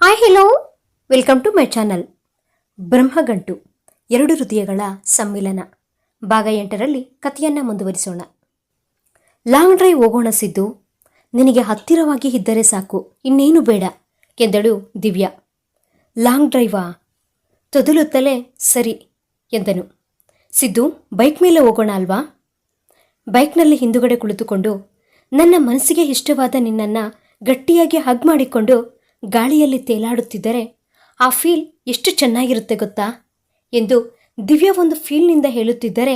Hi hello welcome to my channel Brahmagantu, ಎರಡು ಹೃದಯಗಳ ಸಮ್ಮಿಲನ. ಭಾಗ ಎಂಟರಲ್ಲಿ ಕಥೆಯನ್ನು ಮುಂದುವರಿಸೋಣ. ಲಾಂಗ್ ಡ್ರೈವ್ ಹೋಗೋಣ ಸಿದ್ದು. ನಿನಗೆ ಹತ್ತಿರವಾಗಿ ಇದ್ದರೆ ಸಾಕು. ಇನ್ನೇನು ಬೇಡ, ಎಂದಳು ದಿವ್ಯಾ. ಲಾಂಗ್ ಡ್ರೈವಾ ತೊದಲುತ್ತಲೇ ಸರಿ, ಎಂದನು. ಸಿದ್ದು ಬೈಕ್ ಮೇಲೆ ಹೋಗೋಣ ಅಲ್ವಾ? ಬೈಕ್ನಲ್ಲಿ ಹಿಂದುಗಡೆ ಕುಳಿತುಕೊಂಡು ನನ್ನ ಮನಸ್ಸಿಗೆ ಇಷ್ಟವಾದ ನಿನ್ನನ್ನು ಗಟ್ಟಿಯಾಗಿ ಹಗ್ ಮಾಡಿಕೊಂಡು ಗಾಳಿಯಲ್ಲಿ ತೇಲಾಡುತ್ತಿದ್ದರೆ ಆ ಫೀಲ್ ಎಷ್ಟು ಚೆನ್ನಾಗಿರುತ್ತೆ ಗೊತ್ತಾ? ಎಂದು ದಿವ್ಯಾ ಒಂದು ಫೀಲ್ನಿಂದ ಹೇಳುತ್ತಿದ್ದರೆ,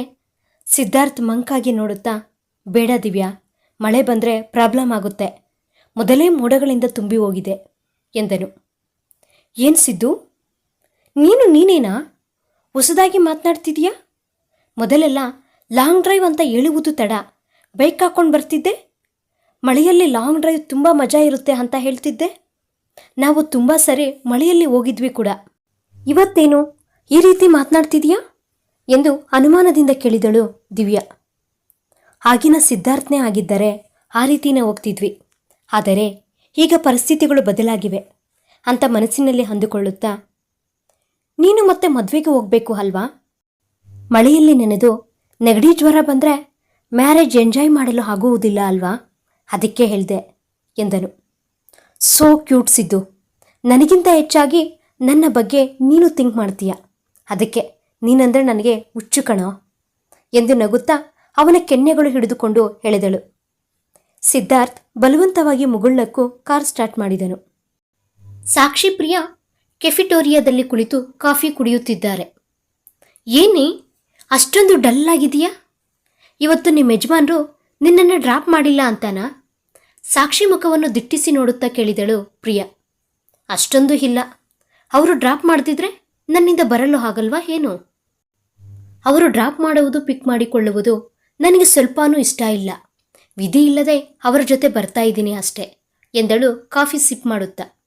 ಸಿದ್ಧಾರ್ಥ್ ಮಂಕಾಗಿ ನೋಡುತ್ತಾ, ಬೇಡ ದಿವ್ಯಾ, ಮಳೆ ಬಂದರೆ ಪ್ರಾಬ್ಲಮ್ ಆಗುತ್ತೆ, ಮೊದಲೇ ಮೋಡಗಳಿಂದ ತುಂಬಿ ಹೋಗಿದೆ, ಎಂದನು. ಏನು ಸಿದ್ದು? ನೀನು ನೀನೇನಾ? ಹೊಸದಾಗಿ ಮಾತನಾಡ್ತಿದೀಯಾ? ಮೊದಲೆಲ್ಲ ಲಾಂಗ್ ಡ್ರೈವ್ ಅಂತ ಹೇಳುವುದು ತಡ ಬೈಕ್ ಹಾಕ್ಕೊಂಡು ಬರ್ತಿದ್ದೆ? ಮಳೆಯಲ್ಲಿ ಲಾಂಗ್ ಡ್ರೈವ್ ತುಂಬ ಮಜಾ ಇರುತ್ತೆ ಅಂತ ಹೇಳ್ತಿದ್ದೆ? ನಾವು ತುಂಬ ಸರಿ ಮಳೆಯಲ್ಲಿ ಹೋಗಿದ್ವಿ ಕೂಡ. ಇವತ್ತೇನು ಈ ರೀತಿ ಮಾತನಾಡ್ತಿದೀಯಾ? ಎಂದು ಅನುಮಾನದಿಂದ ಕೇಳಿದಳು ದಿವ್ಯಾ. ಆಗಿನ ಸಿದ್ಧಾರ್ಥನೇ ಆಗಿದ್ದರೆ ಆ ರೀತಿನೇ ಹೋಗ್ತಿದ್ವಿ. ಆದರೆ ಈಗ ಪರಿಸ್ಥಿತಿಗಳು ಬದಲಾಗಿವೆ. ಅಂತ ಮನಸ್ಸಿನಲ್ಲಿ ಅಂದುಕೊಳ್ಳುತ್ತಾ, ನೀನು ಮತ್ತೆ ಮದುವೆಗೆ ಹೋಗಬೇಕು ಅಲ್ವಾ? ಮಳೆಯಲ್ಲಿ ನೆನೆದು ನೆಗಡಿ ಜ್ವರ ಬಂದರೆ ಮ್ಯಾರೇಜ್ ಎಂಜಾಯ್ ಮಾಡಲು ಆಗುವುದಿಲ್ಲ ಅಲ್ವಾ? ಅದಕ್ಕೆ ಹೇಳಿದೆ, ಎಂದನು. So cute Siddu. ನನಗಿಂತ ಹೆಚ್ಚಾಗಿ ನನ್ನ ಬಗ್ಗೆ ನೀನು ಥಿಂಕ್ ಮಾಡ್ತೀಯ. ಅದಕ್ಕೆ ನೀನಂದ್ರೆ ನನಗೆ ಹುಚ್ಚು ಕಣೋ ಎಂದು ನಗುತ್ತಾ ಅವನ ಕೆನ್ನೆಗಳು ಹಿಡಿದುಕೊಂಡು ಹೇಳಿದಳು ಸಿದ್ಧಾರ್ಥ್ ಬಲವಂತವಾಗಿ ಮುಗುಳ್ಳಕ್ಕೂ ಕಾರ್ ಸ್ಟಾರ್ಟ್ ಮಾಡಿದನು. ಸಾಕ್ಷಿ ಪ್ರಿಯ ಕೆಫಿಟೋರಿಯಾದಲ್ಲಿ ಕುಳಿತು ಕಾಫಿ ಕುಡಿಯುತ್ತಿದ್ದಾರೆ. ಏನೇ? ಅಷ್ಟೊಂದು ಡಲ್ ಆಗಿದೆಯಾ ಇವತ್ತು ನಿಮ್ಮ ಯಜಮಾನರು ನಿನ್ನನ್ನು ಡ್ರಾಪ್ ಮಾಡಿಲ್ಲ ಅಂತಾನಾ? ಸಾಕ್ಷಿ ಮುಖವನ್ನು ದಿಟ್ಟಿಸಿ ನೋಡುತ್ತಾ ಕೇಳಿದಳು ಪ್ರಿಯ. ಅಷ್ಟೊಂದು ಇಲ್ಲ. ಅವರು ಡ್ರಾಪ್ ಮಾಡ್ತಿದ್ರೆ ನನ್ನಿಂದ ಬರಲು ಆಗಲ್ವಾ ಏನು? ಅವರು ಡ್ರಾಪ್ ಮಾಡುವುದು ಪಿಕ್ ಮಾಡಿಕೊಳ್ಳುವುದು ನನಗೆ ಸ್ವಲ್ಪನೂ ಇಷ್ಟ ಇಲ್ಲ. ವಿಧಿ ಇಲ್ಲದೆ ಅವರ ಜೊತೆ ಬರ್ತಾ ಇದ್ದೀನಿ ಅಷ್ಟೇ ಎಂದಳು ಕಾಫಿ ಸಿಪ್ ಮಾಡುತ್ತಾ.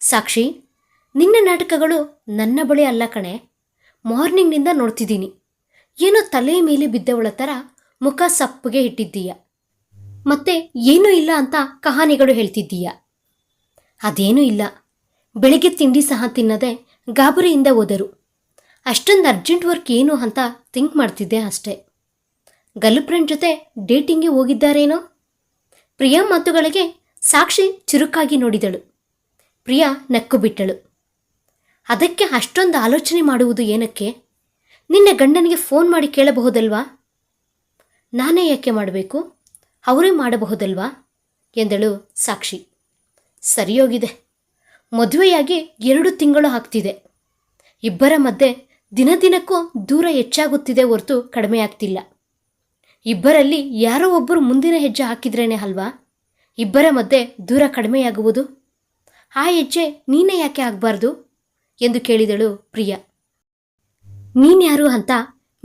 ಸಾಕ್ಷಿ, ನಿನ್ನ ನಾಟಕಗಳು ನನ್ನ ಬಳಿ ಅಲ್ಲ ಕಣೆ. ಮಾರ್ನಿಂಗ್ನಿಂದ ನೋಡ್ತಿದ್ದೀನಿ. ಏನೋ ತಲೆ ಮೇಲೆ ಬಿದ್ದವಳ ಥರ ಮುಖ ಸಪ್ಪಗೆ ಇಟ್ಟಿದ್ದೀಯ. ಮತ್ತೆ ಏನೂ ಇಲ್ಲ ಅಂತ ಕಹಾನಿಗಳು ಹೇಳ್ತಿದ್ದೀಯ. ಅದೇನೂ ಇಲ್ಲ. ಬೆಳಿಗ್ಗೆ ತಿಂಡಿ ಸಹ ತಿನ್ನದೆ ಗಾಬರಿಯಿಂದ ಹೋದರು. ಅಷ್ಟೊಂದು ಅರ್ಜೆಂಟ್ ವರ್ಕ್ ಏನು ಅಂತ ಥಿಂಕ್ ಮಾಡ್ತಿದ್ದೆ ಅಷ್ಟೇ. ಗರ್ಲ್ ಫ್ರೆಂಡ್ ಜೊತೆ ಡೇಟಿಂಗ್ಗೆ ಹೋಗಿದ್ದಾರೇನೋ? ಪ್ರಿಯಾ ಮಾತುಗಳಿಗೆ ಸಾಕ್ಷಿ ಚುರುಕಾಗಿ ನೋಡಿದಳು. ಪ್ರಿಯಾ ನಕ್ಕು ಬಿಟ್ಟಳು. ಅದಕ್ಕೆ ಅಷ್ಟೊಂದು ಆಲೋಚನೆ ಮಾಡುವುದು ಏನಕ್ಕೆ? ನಿನ್ನ ಗಂಡನಿಗೆ ಫೋನ್ ಮಾಡಿ ಕೇಳಬಹುದಲ್ವಾ? ನಾನೇ ಯಾಕೆ ಮಾಡಬೇಕು? ಅವರೇ ಮಾಡಬಹುದಲ್ವಾ? ಎಂದಳು ಸಾಕ್ಷಿ. ಸರಿಯೋಗಿದೆ. ಮದುವೆಯಾಗಿ ಎರಡು ತಿಂಗಳು ಆಗ್ತಿದೆ. ಇಬ್ಬರ ಮಧ್ಯೆ ದಿನ ದಿನಕ್ಕೂ ದೂರ ಹೆಚ್ಚಾಗುತ್ತಿದೆ ಹೊರತು ಕಡಿಮೆ ಆಗ್ತಿಲ್ಲ. ಇಬ್ಬರಲ್ಲಿ ಯಾರೋ ಒಬ್ಬರು ಮುಂದಿನ ಹೆಜ್ಜೆ ಹಾಕಿದ್ರೇನೆ ಅಲ್ವಾ? ಇಬ್ಬರ ಮಧ್ಯೆ ದೂರ ಕಡಿಮೆಯಾಗುವುದು? ಆ ಹೆಜ್ಜೆ ನೀನೇ ಯಾಕೆ ಆಗಬಾರ್ದು? ಎಂದು ಕೇಳಿದಳು ಪ್ರಿಯಾ. ನೀನ್ಯಾರು ಅಂತ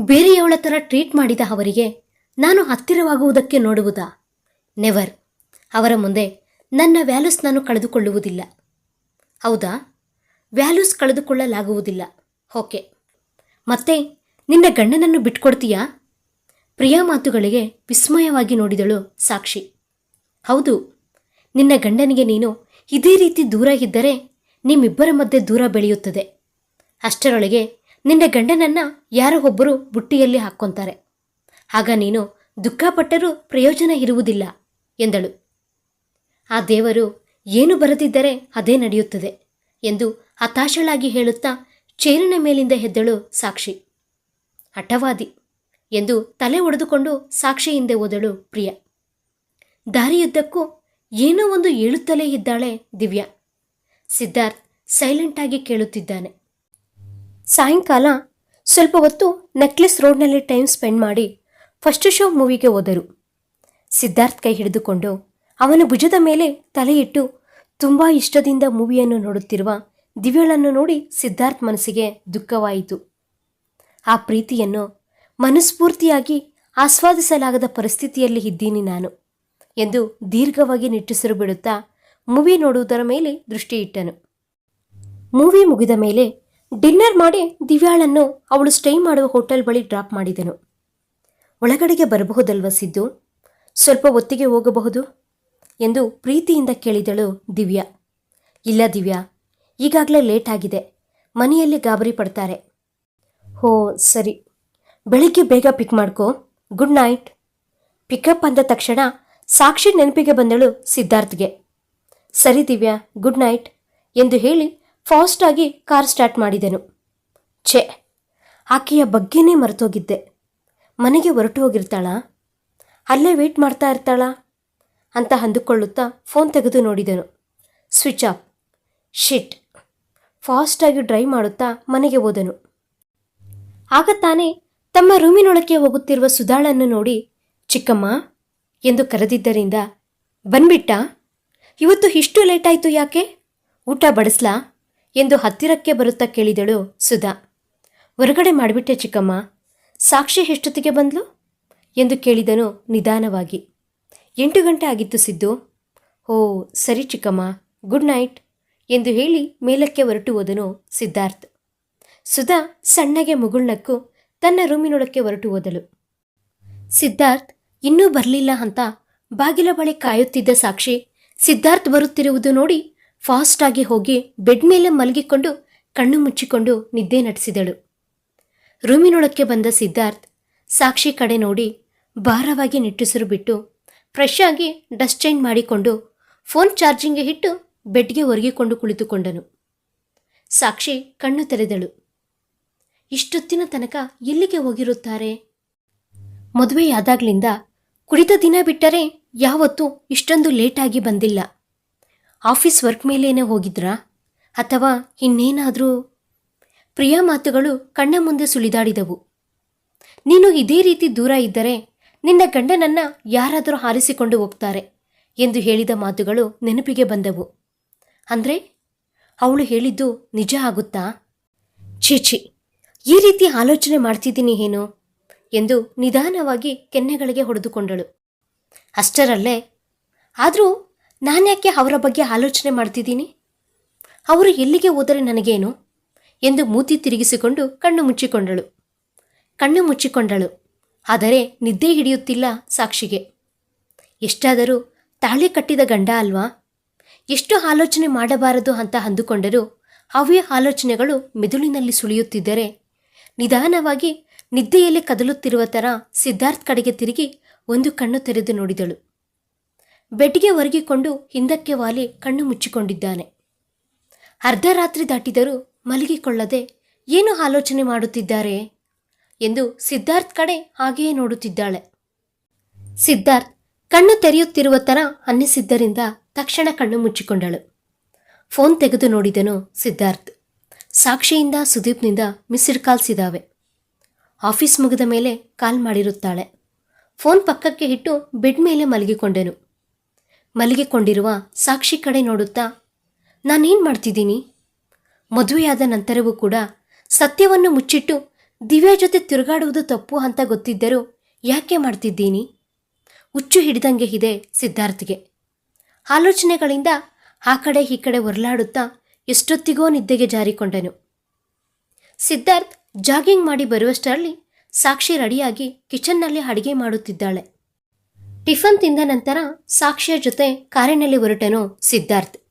ಬೇರೆಯವಳ ಥರ ಟ್ರೀಟ್ ಮಾಡಿದ ಅವರಿಗೆ ನಾನು ಹತ್ತಿರವಾಗುವುದಕ್ಕೆ ನೋಡುವುದಾ? ನೆವರ್, ಅವರ ಮುಂದೆ ನನ್ನ ವ್ಯಾಲ್ಯೂಸ್ ನಾನು ಕಳೆದುಕೊಳ್ಳುವುದಿಲ್ಲ. ಹೌದಾ? ವ್ಯಾಲ್ಯೂಸ್ ಕಳೆದುಕೊಳ್ಳಲಾಗುವುದಿಲ್ಲ. ಓಕೆ. ಮತ್ತೆ, ನಿನ್ನ ಗಂಡನನ್ನು ಬಿಟ್ಕೊಡ್ತೀಯಾ? ಪ್ರಿಯಾ ಮಾತುಗಳಿಗೆ ವಿಸ್ಮಯವಾಗಿ ನೋಡಿದಳು ಸಾಕ್ಷಿ. ಹೌದು, ನಿನ್ನ ಗಂಡನಿಗೆ ನೀನು ಇದೇ ರೀತಿ ದೂರ ಇದ್ದರೆ ನಿಮ್ಮಿಬ್ಬರ ಮಧ್ಯೆ ದೂರ ಬೆಳೆಯುತ್ತದೆ. ಅಷ್ಟರೊಳಗೆ ನಿನ್ನ ಗಂಡನನ್ನು ಯಾರೋ ಒಬ್ಬರು ಬುಟ್ಟಿಯಲ್ಲಿ ಹಾಕ್ಕೊಂತಾರೆ. ಆಗ ನೀನು ದುಃಖಪಟ್ಟರೂ ಪ್ರಯೋಜನ ಇರುವುದಿಲ್ಲ ಎಂದಳು. ಆ ದೇವರು ಏನು ಬರೆದಿದ್ದರೆ ಅದೇ ನಡೆಯುತ್ತದೆ ಎಂದು ಹತಾಶಳಾಗಿ ಹೇಳುತ್ತಾ ಚೇರಿನ ಮೇಲಿಂದ ಹೆದ್ದಳು ಸಾಕ್ಷಿ. ಹಠವಾದಿ ಎಂದು ತಲೆ ಒಡೆದುಕೊಂಡು ಸಾಕ್ಷಿ ಹಿಂದೆ ಹೋದಳು ಪ್ರಿಯ. ದಾರಿಯುದ್ದಕ್ಕೂ ಏನೋ ಒಂದು ಹೇಳುತ್ತಲೇ ಇದ್ದಾಳೆ ದಿವ್ಯಾ. ಸಿದ್ಧಾರ್ಥ್ ಸೈಲೆಂಟಾಗಿ ಕೇಳುತ್ತಿದ್ದಾನೆ. ಸಾಯಂಕಾಲ ಸ್ವಲ್ಪ ಹೊತ್ತು ನೆಕ್ಲೆಸ್ ರೋಡ್ನಲ್ಲಿ ಟೈಮ್ ಸ್ಪೆಂಡ್ ಮಾಡಿ ಫಸ್ಟ್ ಶೋ ಮೂವಿಗೆ ಹೋದರು. ಸಿದ್ಧಾರ್ಥ್ ಕೈ ಹಿಡಿದುಕೊಂಡು ಅವನ ಭುಜದ ಮೇಲೆ ತಲೆಯಿಟ್ಟು ತುಂಬ ಇಷ್ಟದಿಂದ ಮೂವಿಯನ್ನು ನೋಡುತ್ತಿರುವ ದಿವ್ಯಳನ್ನು ನೋಡಿ ಸಿದ್ಧಾರ್ಥ್ ಮನಸ್ಸಿಗೆ ದುಃಖವಾಯಿತು. ಆ ಪ್ರೀತಿಯನ್ನು ಮನಸ್ಫೂರ್ತಿಯಾಗಿ ಆಸ್ವಾದಿಸಲಾಗದ ಪರಿಸ್ಥಿತಿಯಲ್ಲಿ ಇದ್ದೀನಿ ನಾನು ಎಂದು ದೀರ್ಘವಾಗಿ ನಿಟ್ಟುಸಿರು ಬಿಡುತ್ತಾ ಮೂವಿ ನೋಡುವುದರ ಮೇಲೆ ದೃಷ್ಟಿ ಇಟ್ಟನು. ಮೂವಿ ಮುಗಿದ ಮೇಲೆ ಡಿನ್ನರ್ ಮಾಡಿ ದಿವ್ಯಾಳನ್ನು ಅವಳು ಸ್ಟೇ ಮಾಡುವ ಹೋಟೆಲ್ ಬಳಿ ಡ್ರಾಪ್ ಮಾಡಿದನು. ಒಳಗಡೆಗೆ ಬರಬಹುದಲ್ವ ಸಿದ್ದು? ಸ್ವಲ್ಪ ಹೊತ್ತಿಗೆ ಹೋಗಬಹುದು? ಎಂದು ಪ್ರೀತಿಯಿಂದ ಕೇಳಿದಳು ದಿವ್ಯಾ. ಇಲ್ಲ ದಿವ್ಯಾ, ಈಗಾಗಲೇ ಲೇಟ್ ಆಗಿದೆ. ಮನೆಯಲ್ಲಿ ಗಾಬರಿ ಪಡ್ತಾರೆ. ಹೋ, ಸರಿ. ಬೆಳಿಗ್ಗೆ ಬೇಗ ಪಿಕ್ ಮಾಡ್ಕೋ. ಗುಡ್ ನೈಟ್ ಪಿಕಪ್ ಅಂದ ತಕ್ಷಣ ಸಾಕ್ಷಿ ನೆನಪಿಗೆ ಬಂದಳು ಸಿದ್ಧಾರ್ಥ್ಗೆ. ಸರಿ ದಿವ್ಯಾ ಗುಡ್ ನೈಟ್ ಎಂದು ಹೇಳಿ ಫಾಸ್ಟಾಗಿ ಕಾರ್ ಸ್ಟಾರ್ಟ್ ಮಾಡಿದೆನು. ಛೆ, ಆಕೆಯ ಬಗ್ಗೆನೇ ಮರೆತೋಗಿದ್ದೆ. ಮನೆಗೆ ಹೊರಟು ಹೋಗಿರ್ತಾಳಾ. ಅಲ್ಲೇ ವೇಟ್ ಮಾಡ್ತಾ ಇರ್ತಾಳಾ ಅಂತ ಅಂದುಕೊಳ್ಳುತ್ತಾ ಫೋನ್ ತೆಗೆದು ನೋಡಿದನು. ಸ್ವಿಚ್ ಆಫ್ ಶಿಟ್ ಫಾಸ್ಟಾಗಿ ಡ್ರೈವ್ ಮಾಡುತ್ತಾ ಮನೆಗೆ ಹೋದನು. ಆಗ ತಾನೇ ತಮ್ಮ ರೂಮಿನೊಳಕ್ಕೆ ಹೋಗುತ್ತಿರುವ ಸುಧಾಳನ್ನು ನೋಡಿ, ಚಿಕ್ಕಮ್ಮ, ಎಂದು ಕರೆದಿದ್ದರಿಂದ, ಬಂದ್ಬಿಟ್ಟ? ಇವತ್ತು ಇಷ್ಟು ಲೇಟ್ ಆಯಿತು ಯಾಕೆ? ಊಟ ಬಡಿಸ್ಲಾ? ಎಂದು ಹತ್ತಿರಕ್ಕೆ ಬರುತ್ತಾ ಕೇಳಿದಳು ಸುಧಾ. ಹೊರಗಡೆ ಮಾಡಿಬಿಟ್ಟೆ ಚಿಕ್ಕಮ್ಮ. ಸಾಕ್ಷಿ ಎಷ್ಟೊತ್ತಿಗೆ ಬಂದ್ಲು? ಎಂದು ಕೇಳಿದನು ನಿಧಾನವಾಗಿ. ಎಂಟು ಗಂಟೆ ಆಗಿತ್ತು ಸಿದ್ದು. ಓ, ಸರಿ ಚಿಕ್ಕಮ್ಮ, ಗುಡ್ ನೈಟ್ ಎಂದು ಹೇಳಿ ಮೇಲಕ್ಕೆ ಹೊರಟು ಹೋದನು ಸಿದ್ಧಾರ್ಥ್. ಸುಧಾ ಸಣ್ಣಗೆ ಮುಗುಳ್ನಕ್ಕು ತನ್ನ ರೂಮಿನೊಳಕ್ಕೆ ಹೊರಟು ಹೋದಳು. ಸಿದ್ಧಾರ್ಥ್, ಇನ್ನೂ ಬರಲಿಲ್ಲ ಅಂತ ಬಾಗಿಲ ಬಳಿ ಕಾಯುತ್ತಿದ್ದ ಸಾಕ್ಷಿ ಸಿದ್ಧಾರ್ಥ್ ಬರುತ್ತಿರುವುದು ನೋಡಿ ಫಾಸ್ಟಾಗಿ ಹೋಗಿ ಬೆಡ್ ಮೇಲೆ ಮಲಗಿಕೊಂಡು ಕಣ್ಣು ಮುಚ್ಚಿಕೊಂಡು ನಿದ್ದೆ ನಟಿಸಿದಳು ರೂಮಿನೊಳಕ್ಕೆ ಬಂದ ಸಿದ್ಧಾರ್ಥ್ ಸಾಕ್ಷಿ ಕಡೆ ನೋಡಿ ಭಾರವಾಗಿ ನಿಟ್ಟುಸಿರು ಬಿಟ್ಟು ಫ್ರೆಶ್ ಆಗಿ ಡಸ್ಟ್ ಚೇಂಜ್ ಮಾಡಿಕೊಂಡು ಫೋನ್ ಚಾರ್ಜಿಂಗ್ಗೆ ಇಟ್ಟು ಬೆಡ್ಗೆ ಒರಗಿಕೊಂಡು ಕುಳಿತುಕೊಂಡನು. ಸಾಕ್ಷಿ ಕಣ್ಣು ತೆರೆದಳು. ಇಷ್ಟೊತ್ತಿನ ತನಕ ಎಲ್ಲಿಗೆ ಹೋಗಿರುತ್ತಾರೆ? ಮದುವೆಯಾದಾಗ್ಲಿಂದ ಕುಡಿದ ದಿನ ಬಿಟ್ಟರೆ ಯಾವತ್ತೂ ಇಷ್ಟೊಂದು ಲೇಟಾಗಿ ಬಂದಿಲ್ಲ. ಆಫೀಸ್ ವರ್ಕ್ ಮೇಲೇನೆ ಹೋಗಿದ್ರಾ? ಅಥವಾ ಇನ್ನೇನಾದರೂ ಪ್ರಿಯ ಮಾತುಗಳು ಕಣ್ಣ ಮುಂದೆ ಸುಳಿದಾಡಿದವು. ನೀನು ಇದೇ ರೀತಿ ದೂರ ಇದ್ದರೆ ನಿನ್ನ ಗಂಡನನ್ನ ಯಾರಾದರೂ ಹಾರಿಸಿಕೊಂಡು ಹೋಗ್ತಾರೆ ಎಂದು ಹೇಳಿದ ಮಾತುಗಳು ನೆನಪಿಗೆ ಬಂದವು. ಅಂದ್ರೆ ಅವಳು ಹೇಳಿದ್ದು ನಿಜ ಆಗುತ್ತಾ? ಛೀ ಈ ರೀತಿ ಆಲೋಚನೆ ಮಾಡ್ತಿದ್ದೀನಿ ಏನು ಎಂದು ನಿಧಾನವಾಗಿ ಕೆನ್ನೆಗಳಿಗೆ ಹೊಡೆದುಕೊಂಡಳು. ಅಷ್ಟರಲ್ಲೇ, ಆದರೂ ನಾನ್ಯಾಕೆ ಅವರ ಬಗ್ಗೆ ಆಲೋಚನೆ ಮಾಡ್ತಿದ್ದೀನಿ? ಅವರು ಎಲ್ಲಿಗೆ ಹೋದರೆ ನನಗೇನು? ಎಂದು ಮೂತಿ ತಿರುಗಿಸಿಕೊಂಡು ಕಣ್ಣು ಮುಚ್ಚಿಕೊಂಡಳು. ಕಣ್ಣು ಮುಚ್ಚಿಕೊಂಡಳು. ಆದರೆ ನಿದ್ದೆ ಹಿಡಿಯುತ್ತಿಲ್ಲ ಸಾಕ್ಷಿಗೆ. ಎಷ್ಟಾದರೂ ತಾಳಿ ಕಟ್ಟಿದ ಗಂಡ ಅಲ್ವಾ? ಎಷ್ಟು ಆಲೋಚನೆ ಮಾಡಬಾರದು ಅಂತ ಅಂದುಕೊಂಡರೂ ಅವೇ ಆಲೋಚನೆಗಳು ಮೆದುಳಿನಲ್ಲಿ ಸುಳಿಯುತ್ತಿದ್ದರೆ ನಿಧಾನವಾಗಿ ನಿದ್ದೆಯಲ್ಲಿ ಕದಲುತ್ತಿರುವ ಥರ ಸಿದ್ಧಾರ್ಥ್ ಕಡೆಗೆ ತಿರುಗಿ ಒಂದು ಕಣ್ಣು ತೆರೆದು ನೋಡಿದಳು. ಬೆಡ್ಗೆ ಒರಗಿಕೊಂಡು ಹಿಂದಕ್ಕೆ ವಾಲಿ ಕಣ್ಣು ಮುಚ್ಚಿಕೊಂಡಿದ್ದಾನೆ. ಅರ್ಧ ರಾತ್ರಿ ದಾಟಿದರೂ ಮಲಗಿಕೊಳ್ಳದೆ ಏನು ಆಲೋಚನೆ ಮಾಡುತ್ತಿದ್ದಾರೆ? ಎಂದು ಸಿದ್ಧಾರ್ಥ್ ಕಡೆ ಹಾಗೆಯೇ ನೋಡುತ್ತಿದ್ದಾಳೆ. ಸಿದ್ಧಾರ್ಥ್ ಕಣ್ಣು ತೆರೆಯುತ್ತಿರುವ ತರ ಅನ್ನಿಸಿದ್ದರಿಂದ ತಕ್ಷಣ ಕಣ್ಣು ಮುಚ್ಚಿಕೊಂಡಳು. ಫೋನ್ ತೆಗೆದು ನೋಡಿದನು ಸಿದ್ಧಾರ್ಥ್. ಸಾಕ್ಷಿಯಿಂದ ಸುದೀಪ್ನಿಂದ ಮಿಸ್ಡ್ ಕಾಲ್ಸ್ ಇದ್ದಾವೆ ಆಫೀಸ್ ಮುಗಿದ ಮೇಲೆ ಕಾಲ್ ಮಾಡಿರುತ್ತಾಳೆ. ಫೋನ್ ಪಕ್ಕಕ್ಕೆ ಇಟ್ಟು ಬೆಡ್ ಮೇಲೆ ಮಲಗಿಕೊಂಡೆನು. ಮಲಗಿಕೊಂಡಿರುವ ಸಾಕ್ಷಿ ಕಡೆ ನೋಡುತ್ತಾ, ನಾನೇನು ಮಾಡ್ತಿದ್ದೀನಿ? ಮದುವೆಯಾದ ನಂತರವೂ ಕೂಡ ಸತ್ಯವನ್ನು ಮುಚ್ಚಿಟ್ಟು ದಿವ್ಯಾ ಜೊತೆ ತಿರುಗಾಡುವುದು ತಪ್ಪು ಅಂತ ಗೊತ್ತಿದ್ದರೂ ಯಾಕೆ ಮಾಡ್ತಿದ್ದೀನಿ? ಹುಚ್ಚು ಹಿಡಿದಂಗೆ ಇದೆ ಸಿದ್ಧಾರ್ಥ್ಗೆ. ಆಲೋಚನೆಗಳಿಂದ ಆ ಕಡೆ ಈ ಕಡೆ ಒರ್ಲಾಡುತ್ತಾ ಎಷ್ಟೊತ್ತಿಗೋ ನಿದ್ದೆಗೆ ಜಾರಿಕೊಂಡನು. ಸಿದ್ಧಾರ್ಥ್ ಜಾಗಿಂಗ್ ಮಾಡಿ ಬರುವಷ್ಟರಲ್ಲಿ ಸಾಕ್ಷಿ ರೆಡಿಯಾಗಿ ಕಿಚನ್ನಲ್ಲಿ ಅಡಿಗೆ ಮಾಡುತ್ತಿದ್ದಾಳೆ. ಟಿಫನ್ ತಿಂದ ನಂತರ ಸಾಕ್ಷಿಯ ಜೊತೆ ಕಾರಿನಲ್ಲಿ ಹೊರಟನು ಸಿದ್ಧಾರ್ಥ್.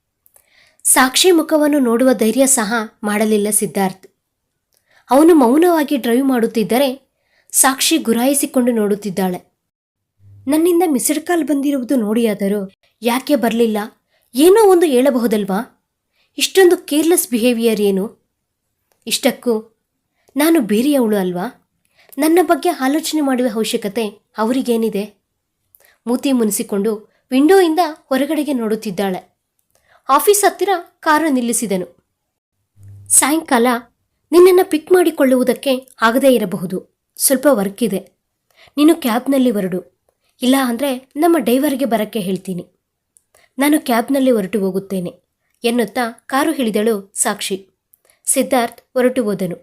ಸಾಕ್ಷಿ ಮುಖವನ್ನು ನೋಡುವ ಧೈರ್ಯ ಸಹ ಮಾಡಲಿಲ್ಲ ಸಿದ್ಧಾರ್ಥ್. ಅವನು ಮೌನವಾಗಿ ಡ್ರೈವ್ ಮಾಡುತ್ತಿದ್ದರೆ ಸಾಕ್ಷಿ ಗುರಾಯಿಸಿಕೊಂಡು ನೋಡುತ್ತಿದ್ದಾಳೆ. ನನ್ನಿಂದ ಮಿಸ್ಡ್ ಕಾಲ್ ಬಂದಿರುವುದು ನೋಡಿಯಾದರೂ ಯಾಕೆ ಬರಲಿಲ್ಲ? ಏನೋ ಒಂದು ಹೇಳಬಹುದಲ್ವಾ? ಇಷ್ಟೊಂದು ಕೇರ್ಲೆಸ್ ಬಿಹೇವಿಯರ್ ಏನು? ಇಷ್ಟಕ್ಕೂ ನಾನು ಬೇರೆಯವಳು ಅಲ್ವಾ? ನನ್ನ ಬಗ್ಗೆ ಆಲೋಚನೆ ಮಾಡುವ ಅವಶ್ಯಕತೆ ಅವರಿಗೇನಿದೆ? ಮೂತಿ ಮುನಿಸಿಕೊಂಡು ವಿಂಡೋಯಿಂದ ಹೊರಗಡೆಗೆ ನೋಡುತ್ತಿದ್ದಾಳೆ. ಆಫೀಸ್ ಹತ್ತಿರ ಕಾರು ನಿಲ್ಲಿಸಿದನು. ಸಾಯಂಕಾಲ ನಿನ್ನನ್ನು ಪಿಕ್ ಮಾಡಿಕೊಳ್ಳುವುದಕ್ಕೆ ಆಗದೇ ಇರಬಹುದು. ಸ್ವಲ್ಪ ವರ್ಕ್ ಇದೆ. ನೀನು ಕ್ಯಾಬ್ನಲ್ಲಿ ಹೊರಡು. ಇಲ್ಲ ಅಂದರೆ ನಮ್ಮ ಡೈವರ್ಗೆ ಬರಕ್ಕೆ ಹೇಳ್ತೀನಿ. ನಾನು ಕ್ಯಾಬ್ನಲ್ಲಿ ಹೊರಟು ಹೋಗುತ್ತೇನೆ ಎನ್ನುತ್ತಾ ಕಾರು ಹಿಡಿದಳು ಸಾಕ್ಷಿ. ಸಿದ್ಧಾರ್ಥ್ ಹೊರಟು ಹೋದನು.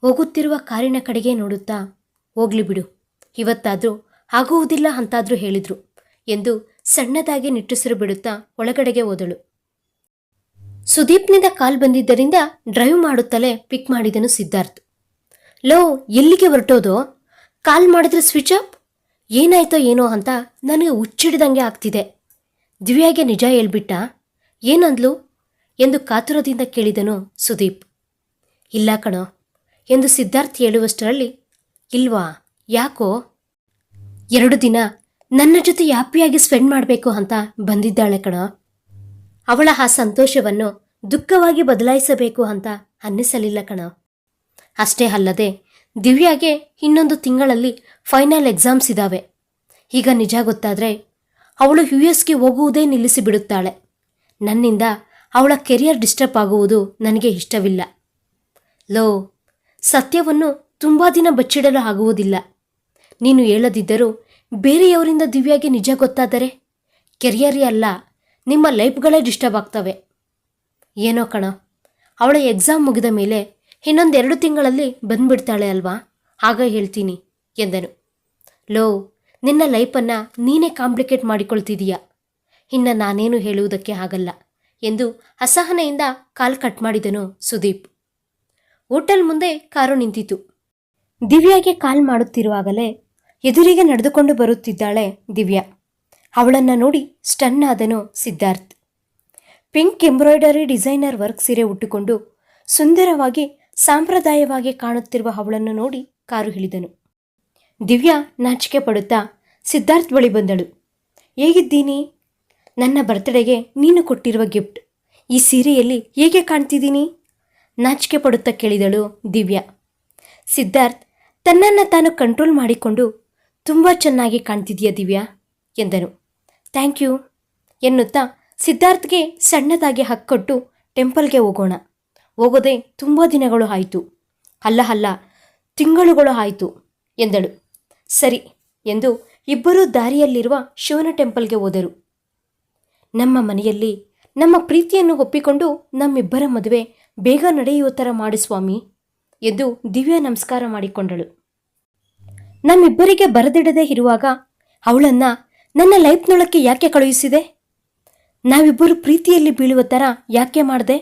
ಹೋಗುತ್ತಿರುವ ಕಾರಿನ ಕಡೆಗೆ ನೋಡುತ್ತಾ, ಹೋಗ್ಲಿ ಬಿಡು, ಇವತ್ತಾದರೂ ಆಗುವುದಿಲ್ಲ ಅಂತಾದರೂ ಹೇಳಿದ್ರು ಎಂದು ಸಣ್ಣದಾಗಿ ನಿಟ್ಟುಸಿರು ಬಿಡುತ್ತಾ ಒಳಗಡೆಗೆ ಹೋದಳು. ಸುದೀಪ್ನಿಂದ ಕಾಲ್ ಬಂದಿದ್ದರಿಂದ ಡ್ರೈವ್ ಮಾಡುತ್ತಲೇ ಪಿಕ್ ಮಾಡಿದನು ಸಿದ್ಧಾರ್ಥ್. ಲೋ, ಎಲ್ಲಿಗೆ ಹೊರಟೋದು? ಕಾಲ್ ಮಾಡಿದ್ರೆ ಸ್ವಿಚ್ ಆಫ್? ಏನಾಯ್ತೋ ಏನೋ ಅಂತ ನನಗೆ ಹುಚ್ಚಿಡ್ದಂಗೆ ಆಗ್ತಿದೆ. ದಿವ್ಯಾಗೆ ನಿಜ ಹೇಳ್ಬಿಟ್ಟ, ಏನಂದ್ಲು? ಎಂದು ಕಾತುರದಿಂದ ಕೇಳಿದನು ಸುದೀಪ್. ಇಲ್ಲ ಕಣೋ, ಎಂದು ಸಿದ್ಧಾರ್ಥ್ ಹೇಳುವಷ್ಟರಲ್ಲಿ, ಇಲ್ವಾ, ಯಾಕೋ? ಎರಡು ದಿನ ನನ್ನ ಜೊತೆ ಹ್ಯಾಪಿಯಾಗಿ ಸ್ಪೆಂಡ್ ಮಾಡಬೇಕು ಅಂತ ಬಂದಿದ್ದಾಳೆ ಕಣ. ಅವಳ ಆ ಸಂತೋಷವನ್ನು ದುಃಖವಾಗಿ ಬದಲಾಯಿಸಬೇಕು ಅಂತ ಅನ್ನಿಸಲಿಲ್ಲ ಕಣ. ಅಷ್ಟೇ ಅಲ್ಲದೆ ದಿವ್ಯಾಗೆ ಇನ್ನೊಂದು ತಿಂಗಳಲ್ಲಿ ಫೈನಲ್ ಎಕ್ಸಾಮ್ಸ್ ಇದ್ದಾವೆ ಈಗ ನಿಜ ಗೊತ್ತಾದರೆ ಅವಳು ಯು ಎಸ್ಗೆ ಹೋಗುವುದೇ ನಿಲ್ಲಿಸಿಬಿಡುತ್ತಾಳೆ. ನನ್ನಿಂದ ಅವಳ ಕೆರಿಯರ್ ಡಿಸ್ಟರ್ಬ್ ಆಗುವುದು ನನಗೆ ಇಷ್ಟವಿಲ್ಲ. ಲೋ, ಸತ್ಯವನ್ನು ತುಂಬ ದಿನ ಬಚ್ಚಿಡಲು ಆಗುವುದಿಲ್ಲ. ನೀನು ಹೇಳದಿದ್ದರೂ ಬೇರೆಯವರಿಂದ ದಿವ್ಯಾಗೆ ನಿಜ ಗೊತ್ತಾದರೆ ಕೆರಿಯರೇ ಅಲ್ಲ, ನಿಮ್ಮ ಲೈಫ್ಗಳೇ ಡಿಸ್ಟರ್ಬ್ ಆಗ್ತವೆ. ಏನೋ ಕಣ, ಅವಳ ಎಕ್ಸಾಮ್ ಮುಗಿದ ಮೇಲೆ ಇನ್ನೊಂದೆರಡು ತಿಂಗಳಲ್ಲಿ ಬಂದ್ಬಿಡ್ತಾಳೆ ಅಲ್ವಾ? ಆಗ ಹೇಳ್ತೀನಿ, ಎಂದನು. ಲೋ, ನಿನ್ನ ಲೈಫನ್ನು ನೀನೇ ಕಾಂಪ್ಲಿಕೇಟ್ ಮಾಡಿಕೊಳ್ತಿದೀಯ? ಇನ್ನು ನಾನೇನು ಹೇಳುವುದಕ್ಕೆ ಆಗಲ್ಲ, ಎಂದು ಅಸಹನೆಯಿಂದ ಕಾಲ್ ಕಟ್ ಮಾಡಿದನು ಸುದೀಪ್. ಹೋಟೆಲ್ ಮುಂದೆ ಕಾರು ನಿಂತಿತು ದಿವ್ಯಾಗೆ ಕಾಲ್ ಮಾಡುತ್ತಿರುವಾಗಲೇ ಎದುರಿಗೆ ನಡೆದುಕೊಂಡು ಬರುತ್ತಿದ್ದಾಳೆ ದಿವ್ಯಾ. ಅವಳನ್ನು ನೋಡಿ stun ಆದನು Siddharth. Pink embroidery designer work ಸೀರೆ ಉಟ್ಟುಕೊಂಡು ಸುಂದರವಾಗಿ ಸಾಂಪ್ರದಾಯವಾಗಿ ಕಾಣುತ್ತಿರುವ ಅವಳನ್ನು ನೋಡಿ ಕಾರು ಹಿಡಿದನು. ದಿವ್ಯಾ ನಾಚಿಕೆ ಪಡುತ್ತಾ ಸಿದ್ಧಾರ್ಥ್ ಬಳಿ ಬಂದಳು. ಹೇಗಿದ್ದೀನಿ? ನನ್ನ ಬರ್ತ್ಡೇಗೆ ನೀನು ಕೊಟ್ಟಿರುವ ಗಿಫ್ಟ್ ಈ ಸೀರೆಯಲ್ಲಿ ಹೇಗೆ ಕಾಣ್ತಿದ್ದೀನಿ? ನಾಚಿಕೆ ಪಡುತ್ತಾ ಕೇಳಿದಳು ದಿವ್ಯಾ. ಸಿದ್ಧಾರ್ಥ್ ತನ್ನನ್ನು ತಾನು ಕಂಟ್ರೋಲ್ ಮಾಡಿಕೊಂಡು ತುಂಬ ಚೆನ್ನಾಗಿ ಕಾಣ್ತಿದೆಯಾ ದಿವ್ಯಾ? ಎಂದನು. ಥ್ಯಾಂಕ್ ಯು ಎನ್ನುತ್ತಾ ಸಿದ್ಧಾರ್ಥ್ಗೆ ಸಣ್ಣದಾಗಿ ಹಕ್ಕೊಟ್ಟು ಟೆಂಪಲ್ಗೆ ಹೋಗೋಣ. ಹೋಗೋದೇ ತುಂಬ ದಿನಗಳು ಆಯಿತು. ಅಲ್ಲ ಅಲ್ಲ, ತಿಂಗಳುಗಳು ಆಯಿತು, ಎಂದಳು. ಸರಿ, ಎಂದು ಇಬ್ಬರೂ ದಾರಿಯಲ್ಲಿರುವ ಶಿವನ ಟೆಂಪಲ್ಗೆ ಹೋದರು. ನಮ್ಮ ಮನೆಯಲ್ಲಿ ನಮ್ಮ ಪ್ರೀತಿಯನ್ನು ಒಪ್ಪಿಕೊಂಡು ನಮ್ಮಿಬ್ಬರ ಮದುವೆ ಬೇಗ ನಡೆಯುವ ಥರ ಮಾಡು ಸ್ವಾಮಿ, ಎಂದು ದಿವ್ಯ ನಮಸ್ಕಾರ ಮಾಡಿಕೊಂಡಳು. ನಮ್ಮಿಬ್ಬರಿಗೆ ಬರದಿಡದೆ ಇರುವಾಗ ಅವಳನ್ನ ನನ್ನ ಲೈಫ್ನೊಳಕ್ಕೆ ಯಾಕೆ ಕಳುಹಿಸಿದೆ? ನಾವಿಬ್ಬರು ಪ್ರೀತಿಯಲ್ಲಿ ಬೀಳುವ ಥರ ಯಾಕೆ ಮಾಡಿದೆ?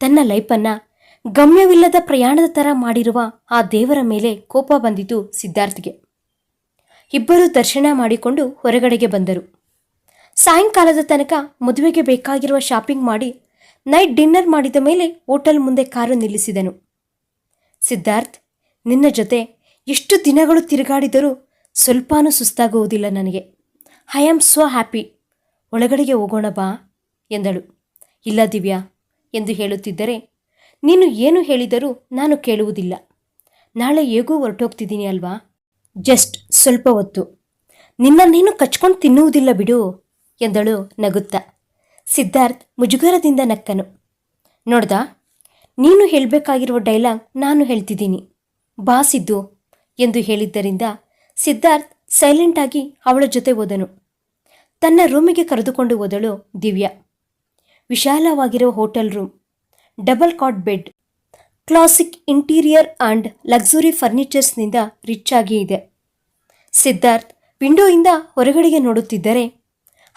ತನ್ನ ಲೈಫನ್ನ ಗಮ್ಯವಿಲ್ಲದ ಪ್ರಯಾಣದ ಥರ ಮಾಡಿರುವ ಆ ದೇವರ ಮೇಲೆ ಕೋಪ ಬಂದಿತು ಸಿದ್ಧಾರ್ಥ್ಗೆ. ಇಬ್ಬರು ದರ್ಶನ ಮಾಡಿಕೊಂಡು ಹೊರಗಡೆಗೆ ಬಂದರು. ಸಾಯಂಕಾಲದ ತನಕ ಮದುವೆಗೆ ಬೇಕಾಗಿರುವ ಶಾಪಿಂಗ್ ಮಾಡಿ ನೈಟ್ ಡಿನ್ನರ್ ಮಾಡಿದ ಮೇಲೆ ಹೋಟೆಲ್ ಮುಂದೆ ಕಾರು ನಿಲ್ಲಿಸಿದನು. ಸಿದ್ಧಾರ್ಥ್, ನಿನ್ನ ಜೊತೆ ಎಷ್ಟು ದಿನಗಳು ತಿರುಗಾಡಿದರೂ ಸ್ವಲ್ಪನೂ ಸುಸ್ತಾಗುವುದಿಲ್ಲ ನನಗೆ. ಐ ಆಮ್ ಸೋ ಹ್ಯಾಪಿ ಒಳಗಡೆಗೆ ಹೋಗೋಣ ಬಾ, ಎಂದಳು. ಇಲ್ಲ ದಿವ್ಯಾ, ಎಂದು ಹೇಳುತ್ತಿದ್ದರೆ, ನೀನು ಏನು ಹೇಳಿದರೂ ನಾನು ಕೇಳುವುದಿಲ್ಲ. ನಾಳೆ ಹೇಗೂ ಹೊರಟೋಗ್ತಿದ್ದೀನಿ ಅಲ್ವಾ? ಜಸ್ಟ್ ಸ್ವಲ್ಪ ಹೊತ್ತು. ನಿನ್ನನ್ನೇನು ಕಚ್ಕೊಂಡು ತಿನ್ನುವುದಿಲ್ಲ ಬಿಡು, ಎಂದಳು ನಗುತ್ತಾ. ಸಿದ್ಧಾರ್ಥ್ ಮುಜುಗರದಿಂದ ನಕ್ಕನು. ನೋಡ್ದಾ, ನೀನು ಹೇಳಬೇಕಾಗಿರುವ ಡೈಲಾಗ್ ನಾನು ಹೇಳ್ತಿದ್ದೀನಿ. ಬಾ ಸಿದ್ದು ಎಂದು ಹೇಳಿದ್ದರಿಂದ ಸಿದ್ಧಾರ್ಥ್ ಸೈಲೆಂಟ್ ಆಗಿ ಅವಳ ಜೊತೆ ಹೋದನು. ತನ್ನ ರೂಮಿಗೆ ಕರೆದುಕೊಂಡು ಹೋದಳು Divya. ವಿಶಾಲವಾಗಿರೋ hotel room double cot bed classic interior and luxury ಫರ್ನಿಚರ್ಸ್ನಿಂದ rich ಆಗಿ ಇದೆ. ಸಿದ್ಧಾರ್ಥ್ ವಿಂಡೋಯಿಂದ ಹೊರಗಡೆಗೆ ನೋಡುತ್ತಿದ್ದರೆ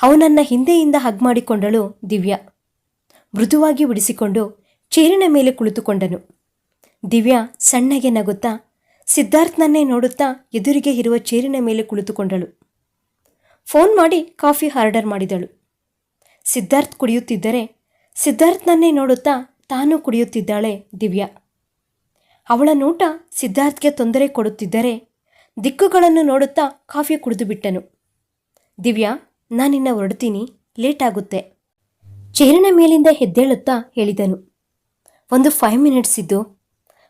ಅವನನ್ನ ಹಿಂದೆಯಿಂದ ಹಗ್ ಮಾಡಿಕೊಂಡಳು ದಿವ್ಯಾ. ಮೃದುವಾಗಿ ಬಿಡಿಸಿಕೊಂಡು ಚೇರಿನ ಮೇಲೆ ಕುಳಿತುಕೊಂಡನು. ದಿವ್ಯಾ ಸಣ್ಣಗೆ ನಗುತ್ತಾ ಸಿದ್ಧಾರ್ಥ್ನನ್ನೇ ನೋಡುತ್ತಾ ಎದುರಿಗೆ ಇರುವ ಚೇರಿನ ಮೇಲೆ ಕುಳಿತುಕೊಂಡಳು. ಫೋನ್ ಮಾಡಿ ಕಾಫಿ ಆರ್ಡರ್ ಮಾಡಿದಳು. ಸಿದ್ಧಾರ್ಥ್ ಕುಡಿಯುತ್ತಿದ್ದರೆ ಸಿದ್ಧಾರ್ಥ್ನನ್ನೇ ನೋಡುತ್ತಾ ತಾನು ಕುಡಿಯುತ್ತಿದ್ದಾಳೆ ದಿವ್ಯಾ. ಅವಳ ನೋಟ ಸಿದ್ಧಾರ್ಥ್ಗೆ ತೊಂದರೆ ಕೊಡುತ್ತಿದ್ದರೆ ದಿಕ್ಕುಗಳನ್ನು ನೋಡುತ್ತಾ ಕಾಫಿ ಕುಡಿದು ಬಿಟ್ಟನು. ದಿವ್ಯಾ ನಾನಿನ್ನ ಹೊರಡ್ತೀನಿ, ಲೇಟ್ ಆಗುತ್ತೆ. ಚೇರಿನ ಮೇಲಿಂದ ಹೆದ್ದೇಳುತ್ತಾ ಹೇಳಿದನು. ಒಂದು ಫೈವ್ ಮಿನಿಟ್ಸ್ ಇದ್ದು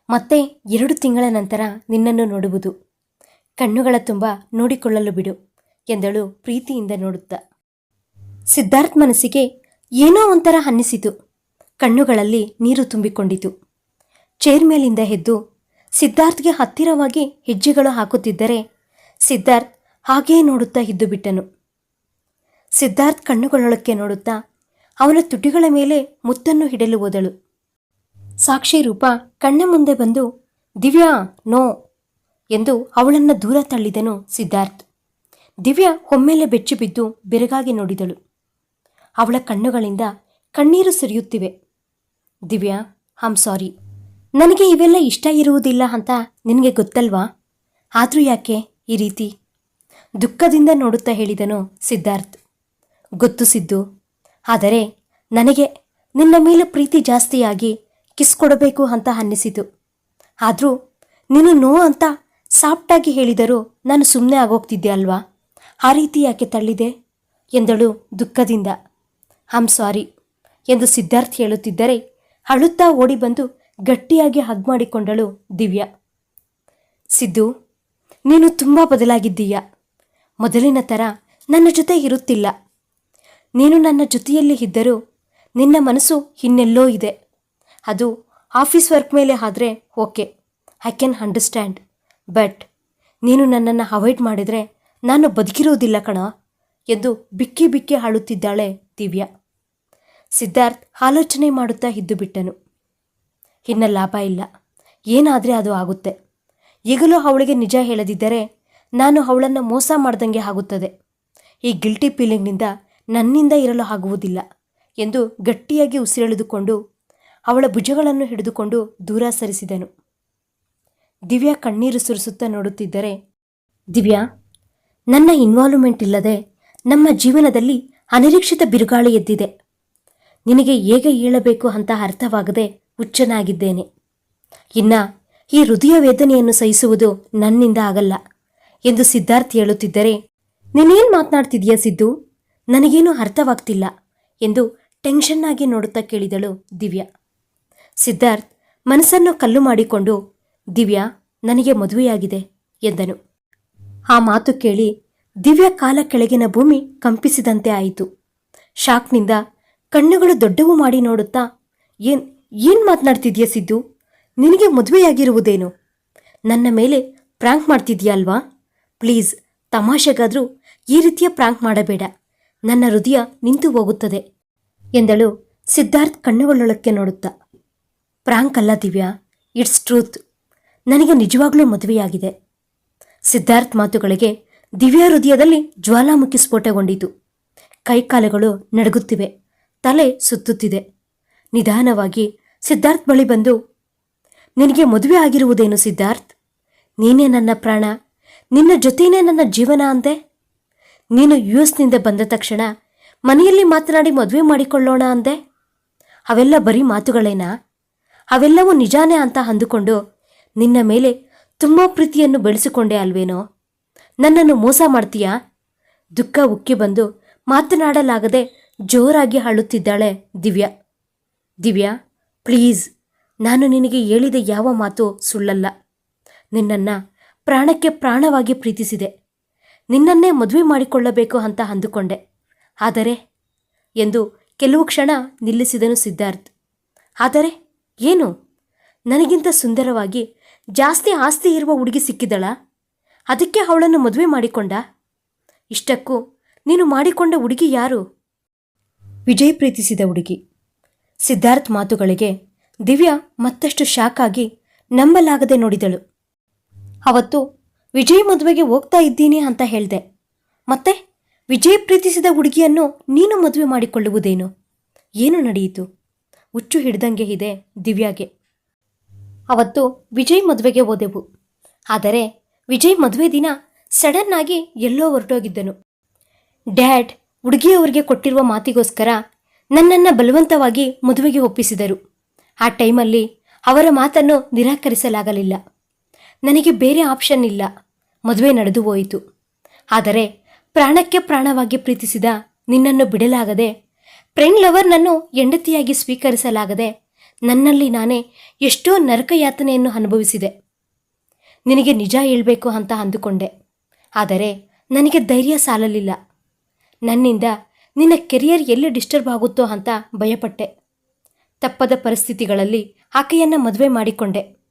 ಮತ್ತೆ ಎರಡು ತಿಂಗಳ ನಂತರ ನಿನ್ನನ್ನು ನೋಡುವುದು. ಕಣ್ಣುಗಳ ತುಂಬ ನೋಡಿಕೊಳ್ಳಲು ಬಿಡು ಎಂದಳು ಪ್ರೀತಿಯಿಂದ ನೋಡುತ್ತಾ. ಸಿದ್ಧಾರ್ಥ್ ಮನಸ್ಸಿಗೆ ಏನೋ ಒಂಥರ ಅನ್ನಿಸಿತು. ಕಣ್ಣುಗಳಲ್ಲಿ ನೀರು ತುಂಬಿಕೊಂಡಿತು. ಚೇರ್ ಮೇಲಿಂದ ಎದ್ದು ಸಿದ್ಧಾರ್ಥ್ಗೆ ಹತ್ತಿರವಾಗಿ ಹೆಜ್ಜೆಗಳು ಹಾಕುತ್ತಿದ್ದರೆ ಸಿದ್ಧಾರ್ಥ್ ಹಾಗೇ ನೋಡುತ್ತಾ ಇದ್ದು ಬಿಟ್ಟನು. ಸಿದ್ಧಾರ್ಥ್ ಕಣ್ಣುಗಳೊಳಕ್ಕೆ ನೋಡುತ್ತಾ ಅವನ ತುಟಿಗಳ ಮೇಲೆ ಮುತ್ತನ್ನು ಹಿಡಲು ಹೋದಳು. ಸಾಕ್ಷಿ ರೂಪ ಕಣ್ಣ ಮುಂದೆ ಬಂದು, ದಿವ್ಯಾ, ನೋ ಎಂದು ಅವಳನ್ನು ದೂರ ತಳ್ಳಿದನು ಸಿದ್ಧಾರ್ಥ್. ದಿವ್ಯಾ ಒಮ್ಮೆಲೆ ಬೆಚ್ಚಿ ಬಿದ್ದು ಬೆರಗಾಗಿ ನೋಡಿದಳು. ಅವಳ ಕಣ್ಣುಗಳಿಂದ ಕಣ್ಣೀರು ಸುರಿಯುತ್ತಿವೆ. ದಿವ್ಯಾ ಹಂ ಸಾರಿ ನನಗೆ ಇವೆಲ್ಲ ಇಷ್ಟ ಇರುವುದಿಲ್ಲ ಅಂತ ನಿನಗೆ ಗೊತ್ತಲ್ವಾ? ಆದರೂ ಯಾಕೆ ಈ ರೀತಿ? ದುಃಖದಿಂದ ನೋಡುತ್ತಾ ಹೇಳಿದನು ಸಿದ್ಧಾರ್ಥ್. ಗೊತ್ತು ಸಿದ್ದು. ಆದರೆ ನನಗೆ ನಿನ್ನ ಮೇಲೆ ಪ್ರೀತಿ ಜಾಸ್ತಿಯಾಗಿ ಕಿಸ್ ಕೊಡಬೇಕು ಅಂತ ಅನ್ನಿಸಿತು. ಆದರೂ, ನೀನು ನೋ ಅಂತ ಸಾಫ್ಟಾಗಿ ಹೇಳಿದರೂ ನಾನು ಸುಮ್ಮನೆ ಆಗೋಗ್ತಿದ್ದೆ ಅಲ್ವಾ? ಆ ರೀತಿ ಯಾಕೆ ತಳ್ಳಿದೆ? ಎಂದಳು ದುಃಖದಿಂದ. ಆಮ್ ಸಾರಿ, ಎಂದು ಸಿದ್ಧಾರ್ಥ್ ಹೇಳುತ್ತಿದ್ದರೆ ಅಳುತ್ತಾ ಓಡಿ ಬಂದು ಗಟ್ಟಿಯಾಗಿ ಹಗ್ ಮಾಡಿಕೊಂಡಳು ದಿವ್ಯಾ. ಸಿದ್ದು, ನೀನು ತುಂಬ ಬದಲಾಗಿದ್ದೀಯ. ಮೊದಲಿನ ಥರ ನನ್ನ ಜೊತೆ ಇರುತ್ತಿಲ್ಲ. ನೀನು ನನ್ನ ಜೊತೆಯಲ್ಲಿ ಇದ್ದರೂ ನಿನ್ನ ಮನಸ್ಸು ಇನ್ನೆಲ್ಲೋ ಇದೆ. ಅದು ಆಫೀಸ್ ವರ್ಕ್ ಮೇಲೆ ಆದರೆ okay. I can understand but ನೀನು ನನ್ನನ್ನು ಅವಾಯ್ಡ್ ಮಾಡಿದರೆ ನಾನು ಬದುಕಿರೋದಿಲ್ಲ ಕಣ, ಎಂದು ಬಿಕ್ಕಿ ಬಿಕ್ಕಿ ಹಾಳುತ್ತಿದ್ದಾಳೆ ದಿವ್ಯಾ. ಸಿದ್ಧಾರ್ಥ್ ಆಲೋಚನೆ ಮಾಡುತ್ತಾ ಇದ್ದು ಬಿಟ್ಟನು. ಇನ್ನ ಲಾಭ ಇಲ್ಲ. ಏನಾದರೆ ಅದು ಆಗುತ್ತೆ. ಈಗಲೂ ಅವಳಿಗೆ ನಿಜ ಹೇಳದಿದ್ದರೆ ನಾನು ಅವಳನ್ನು ಮೋಸ ಮಾಡ್ದಂಗೆ ಆಗುತ್ತದೆ. ಈ ಗಿಲ್ಟಿ ಫೀಲಿಂಗ್ನಿಂದ ನನ್ನಿಂದ ಇರಲು ಆಗುವುದಿಲ್ಲ, ಎಂದು ಗಟ್ಟಿಯಾಗಿ ಉಸಿರೆಳೆದುಕೊಂಡು ಅವಳ ಭುಜಗಳನ್ನು ಹಿಡಿದುಕೊಂಡು ದೂರ ಸರಿಸಿದನು. ದಿವ್ಯಾ ಕಣ್ಣೀರು ಸುರಿಸುತ್ತಾ ನೋಡುತ್ತಿದ್ದರೆ, ದಿವ್ಯಾ, ನನ್ನ ಇನ್ವಾಲ್ವ್ಮೆಂಟ್ ಇಲ್ಲದೆ ನಮ್ಮ ಜೀವನದಲ್ಲಿ ಅನಿರೀಕ್ಷಿತ ಬಿರುಗಾಳಿ ಎದ್ದಿದೆ. ನಿನಗೆ ಹೇಗೆ ಹೇಳಬೇಕು ಅಂತ ಅರ್ಥವಾಗದೆ ಹುಚ್ಚನಾಗಿದ್ದೇನೆ. ಇನ್ನ ಈ ಹೃದಯ ವೇದನೆಯನ್ನು ಸಹಿಸುವುದು ನನ್ನಿಂದ ಆಗಲ್ಲ ಎಂದು ಸಿದ್ಧಾರ್ಥ್ ಹೇಳುತ್ತಿದ್ದರೆ, ನೀನೇನು ಮಾತನಾಡ್ತಿದೀಯ ಸಿದ್ದು? ನನಗೇನು ಅರ್ಥವಾಗ್ತಿಲ್ಲ ಎಂದು ಟೆನ್ಷನ್ ಆಗಿ ನೋಡುತ್ತಾ ಕೇಳಿದಳು ದಿವ್ಯಾ. ಸಿದ್ಧಾರ್ಥ್ ಮನಸ್ಸನ್ನು ಕಲ್ಲು ಮಾಡಿಕೊಂಡು, ದಿವ್ಯಾ, ನನಗೆ ಮದುವೆಯಾಗಿದೆ ಎಂದನು. ಆ ಮಾತು ಕೇಳಿ ದಿವ್ಯಾ ಕಾಲ ಕೆಳಗಿನ ಭೂಮಿ ಕಂಪಿಸಿದಂತೆ ಆಯಿತು. ಶಾಕ್ನಿಂದ ಕಣ್ಣುಗಳು ದೊಡ್ಡವು ಮಾಡಿ ನೋಡುತ್ತಾ, ಏನ್ ಏನ್ ಮಾತನಾಡ್ತಿದ್ಯಾ ಸಿದ್ದು? ನಿನಗೆ ಮದುವೆಯಾಗಿರುವುದೇನು? ನನ್ನ ಮೇಲೆ ಪ್ರಾಂಕ್ ಮಾಡ್ತಿದ್ಯಾ ಅಲ್ವಾ? ಪ್ಲೀಸ್, ತಮಾಷೆಗಾದರೂ ಈ ರೀತಿಯ ಪ್ರಾಂಕ್ ಮಾಡಬೇಡ. ನನ್ನ ಹೃದಯ ನಿಂತು ಹೋಗುತ್ತದೆ ಎಂದಳು ಸಿದ್ಧಾರ್ಥ್ ಕಣ್ಣುಗಳೊಳಕ್ಕೆ ನೋಡುತ್ತಾ. ಪ್ರಾಂಕ್ ಅಲ್ಲ ದಿವ್ಯಾ, ಇಟ್ಸ್ ಟ್ರೂತ್. ನನಗೆ ನಿಜವಾಗ್ಲೂ ಮದುವೆಯಾಗಿದೆ. ಸಿದ್ಧಾರ್ಥ್ ಮಾತುಗಳಿಗೆ ದಿವ್ಯಾ ಹೃದಯದಲ್ಲಿ ಜ್ವಾಲಾಮುಖಿ ಸ್ಫೋಟಗೊಂಡಿತು. ಕೈಕಾಲುಗಳು ನಡುಗುತ್ತಿವೆ, ತಲೆ ಸುತ್ತುತ್ತಿದೆ. ನಿಧಾನವಾಗಿ ಸಿದ್ಧಾರ್ಥ್ ಬಳಿ ಬಂದು, ನಿನಗೆ ಮದುವೆ ಆಗಿರುವುದೇನು ಸಿದ್ಧಾರ್ಥ್? ನೀನೇ ನನ್ನ ಪ್ರಾಣ, ನಿನ್ನ ಜೊತೆಯೇ ನನ್ನ ಜೀವನ ಅಂದೆ? ನೀನು ಯು ಎಸ್ನಿಂದ ಬಂದ ತಕ್ಷಣ ಮನೆಯಲ್ಲಿ ಮಾತನಾಡಿ ಮದುವೆ ಮಾಡಿಕೊಳ್ಳೋಣ ಅಂದೆ? ಅವೆಲ್ಲ ಬರೀ ಮಾತುಗಳೇನಾ? ಅವೆಲ್ಲವೂ ನಿಜಾನೇ ಅಂತ ಅಂದುಕೊಂಡು ನಿನ್ನ ಮೇಲೆ ತುಂಬ ಪ್ರೀತಿಯನ್ನು ಬೆಳೆಸಿಕೊಂಡೆ ಅಲ್ವೇನೋ? ನನ್ನನ್ನು ಮೋಸ ಮಾಡ್ತೀಯಾ? ದುಃಖ ಉಕ್ಕಿ ಬಂದು ಮಾತನಾಡಲಾಗದೆ ಜೋರಾಗಿ ಅಳುತ್ತಿದ್ದಾಳೆ ದಿವ್ಯಾ. ದಿವ್ಯಾ, ಪ್ಲೀಸ್, ನಾನು ನಿನಗೆ ಹೇಳಿದ ಯಾವ ಮಾತು ಸುಳ್ಳಲ್ಲ. ನಿನ್ನನ್ನು ಪ್ರಾಣಕ್ಕೆ ಪ್ರಾಣವಾಗಿ ಪ್ರೀತಿಸಿದೆ. ನಿನ್ನನ್ನೇ ಮದುವೆ ಮಾಡಿಕೊಳ್ಳಬೇಕು ಅಂತ ಅಂದುಕೊಂಡೆ. ಆದರೆ, ಎಂದು ಕೆಲವು ಕ್ಷಣ ನಿಲ್ಲಿಸಿದನು ಸಿದ್ಧಾರ್ಥ್. ಆದರೆ ಏನು? ನನಗಿಂತ ಸುಂದರವಾಗಿ, ಜಾಸ್ತಿ ಆಸ್ತಿ ಇರುವ ಹುಡುಗಿ ಸಿಕ್ಕಿದಳ? ಅದಕ್ಕೆ ಅವಳನ್ನು ಮದುವೆ ಮಾಡಿಕೊಂಡ? ಇಷ್ಟಕ್ಕೂ ನೀನು ಮಾಡಿಕೊಂಡ ಹುಡುಗಿ ಯಾರು? ವಿಜಯ್ ಪ್ರೀತಿಸಿದ ಹುಡುಗಿ. ಸಿದ್ಧಾರ್ಥ್ ಮಾತುಗಳಿಗೆ ದಿವ್ಯಾ ಮತ್ತಷ್ಟು ಶಾಕ್ ನಂಬಲಾಗದೆ ನೋಡಿದಳು. ಅವತ್ತು, ವಿಜಯ್ ಮದುವೆಗೆ ಹೋಗ್ತಾ ಇದ್ದೀನಿ ಅಂತ ಹೇಳಿದೆ. ಮತ್ತೆ ವಿಜಯ್ ಪ್ರೀತಿಸಿದ ಹುಡುಗಿಯನ್ನು ನೀನು ಮದುವೆ ಮಾಡಿಕೊಳ್ಳುವುದೇನು? ಏನು ನಡೆಯಿತು? ಹುಚ್ಚು ಹಿಡ್ದಂಗೆ ಇದೆ ದಿವ್ಯಾಗೆ. ಅವತ್ತು ವಿಜಯ್ ಮದುವೆಗೆ ಹೋದೆವು. ಆದರೆ ವಿಜಯ್ ಮದುವೆ ದಿನ ಸಡನ್ ಆಗಿ ಎಲ್ಲೋ ಹೊರಟೋಗಿದ್ದನು. ಡ್ಯಾಡ್ ಹುಡುಗಿಯವರಿಗೆ ಕೊಟ್ಟಿರುವ ಮಾತಿಗೋಸ್ಕರ ನನ್ನನ್ನು ಬಲವಂತವಾಗಿ ಮದುವೆಗೆ ಒಪ್ಪಿಸಿದರು. ಆ ಟೈಮಲ್ಲಿ ಅವರ ಮಾತನ್ನು ನಿರಾಕರಿಸಲಾಗಲಿಲ್ಲ. ನನಗೆ ಬೇರೆ ಆಪ್ಷನ್ ಇಲ್ಲ. ಮದುವೆ ನಡೆದು ಹೋಯಿತು. ಆದರೆ ಪ್ರಾಣಕ್ಕೆ ಪ್ರಾಣವಾಗಿ ಪ್ರೀತಿಸಿದ ನಿನ್ನನ್ನು ಬಿಡಲಾಗದೆ ಫ್ರೆಂಡ್ ಲವರ್ನನ್ನು ಹೆಂಡತಿಯಾಗಿ ಸ್ವೀಕರಿಸಲಾಗದೆ ನನ್ನಲ್ಲಿ ನಾನೇ ಎಷ್ಟೋ ನರಕಯಾತನೆಯನ್ನು ಅನುಭವಿಸಿದೆ. ನಿನಗೆ ನಿಜ ಹೇಳಬೇಕು ಅಂತ ಅಂದುಕೊಂಡೆ. ಆದರೆ ನನಗೆ ಧೈರ್ಯ ಸಾಲಲಿಲ್ಲ. ನನ್ನಿಂದ ನಿನ್ನ ಕೆರಿಯರ್ ಎಲ್ಲಿ ಡಿಸ್ಟರ್ಬ್ ಆಗುತ್ತೋ ಅಂತ ಭಯಪಟ್ಟೆ. ತಪ್ಪದ ಪರಿಸ್ಥಿತಿಗಳಲ್ಲಿ ಆಕೆಯನ್ನು ಮದುವೆ ಮಾಡಿಕೊಂಡೆ.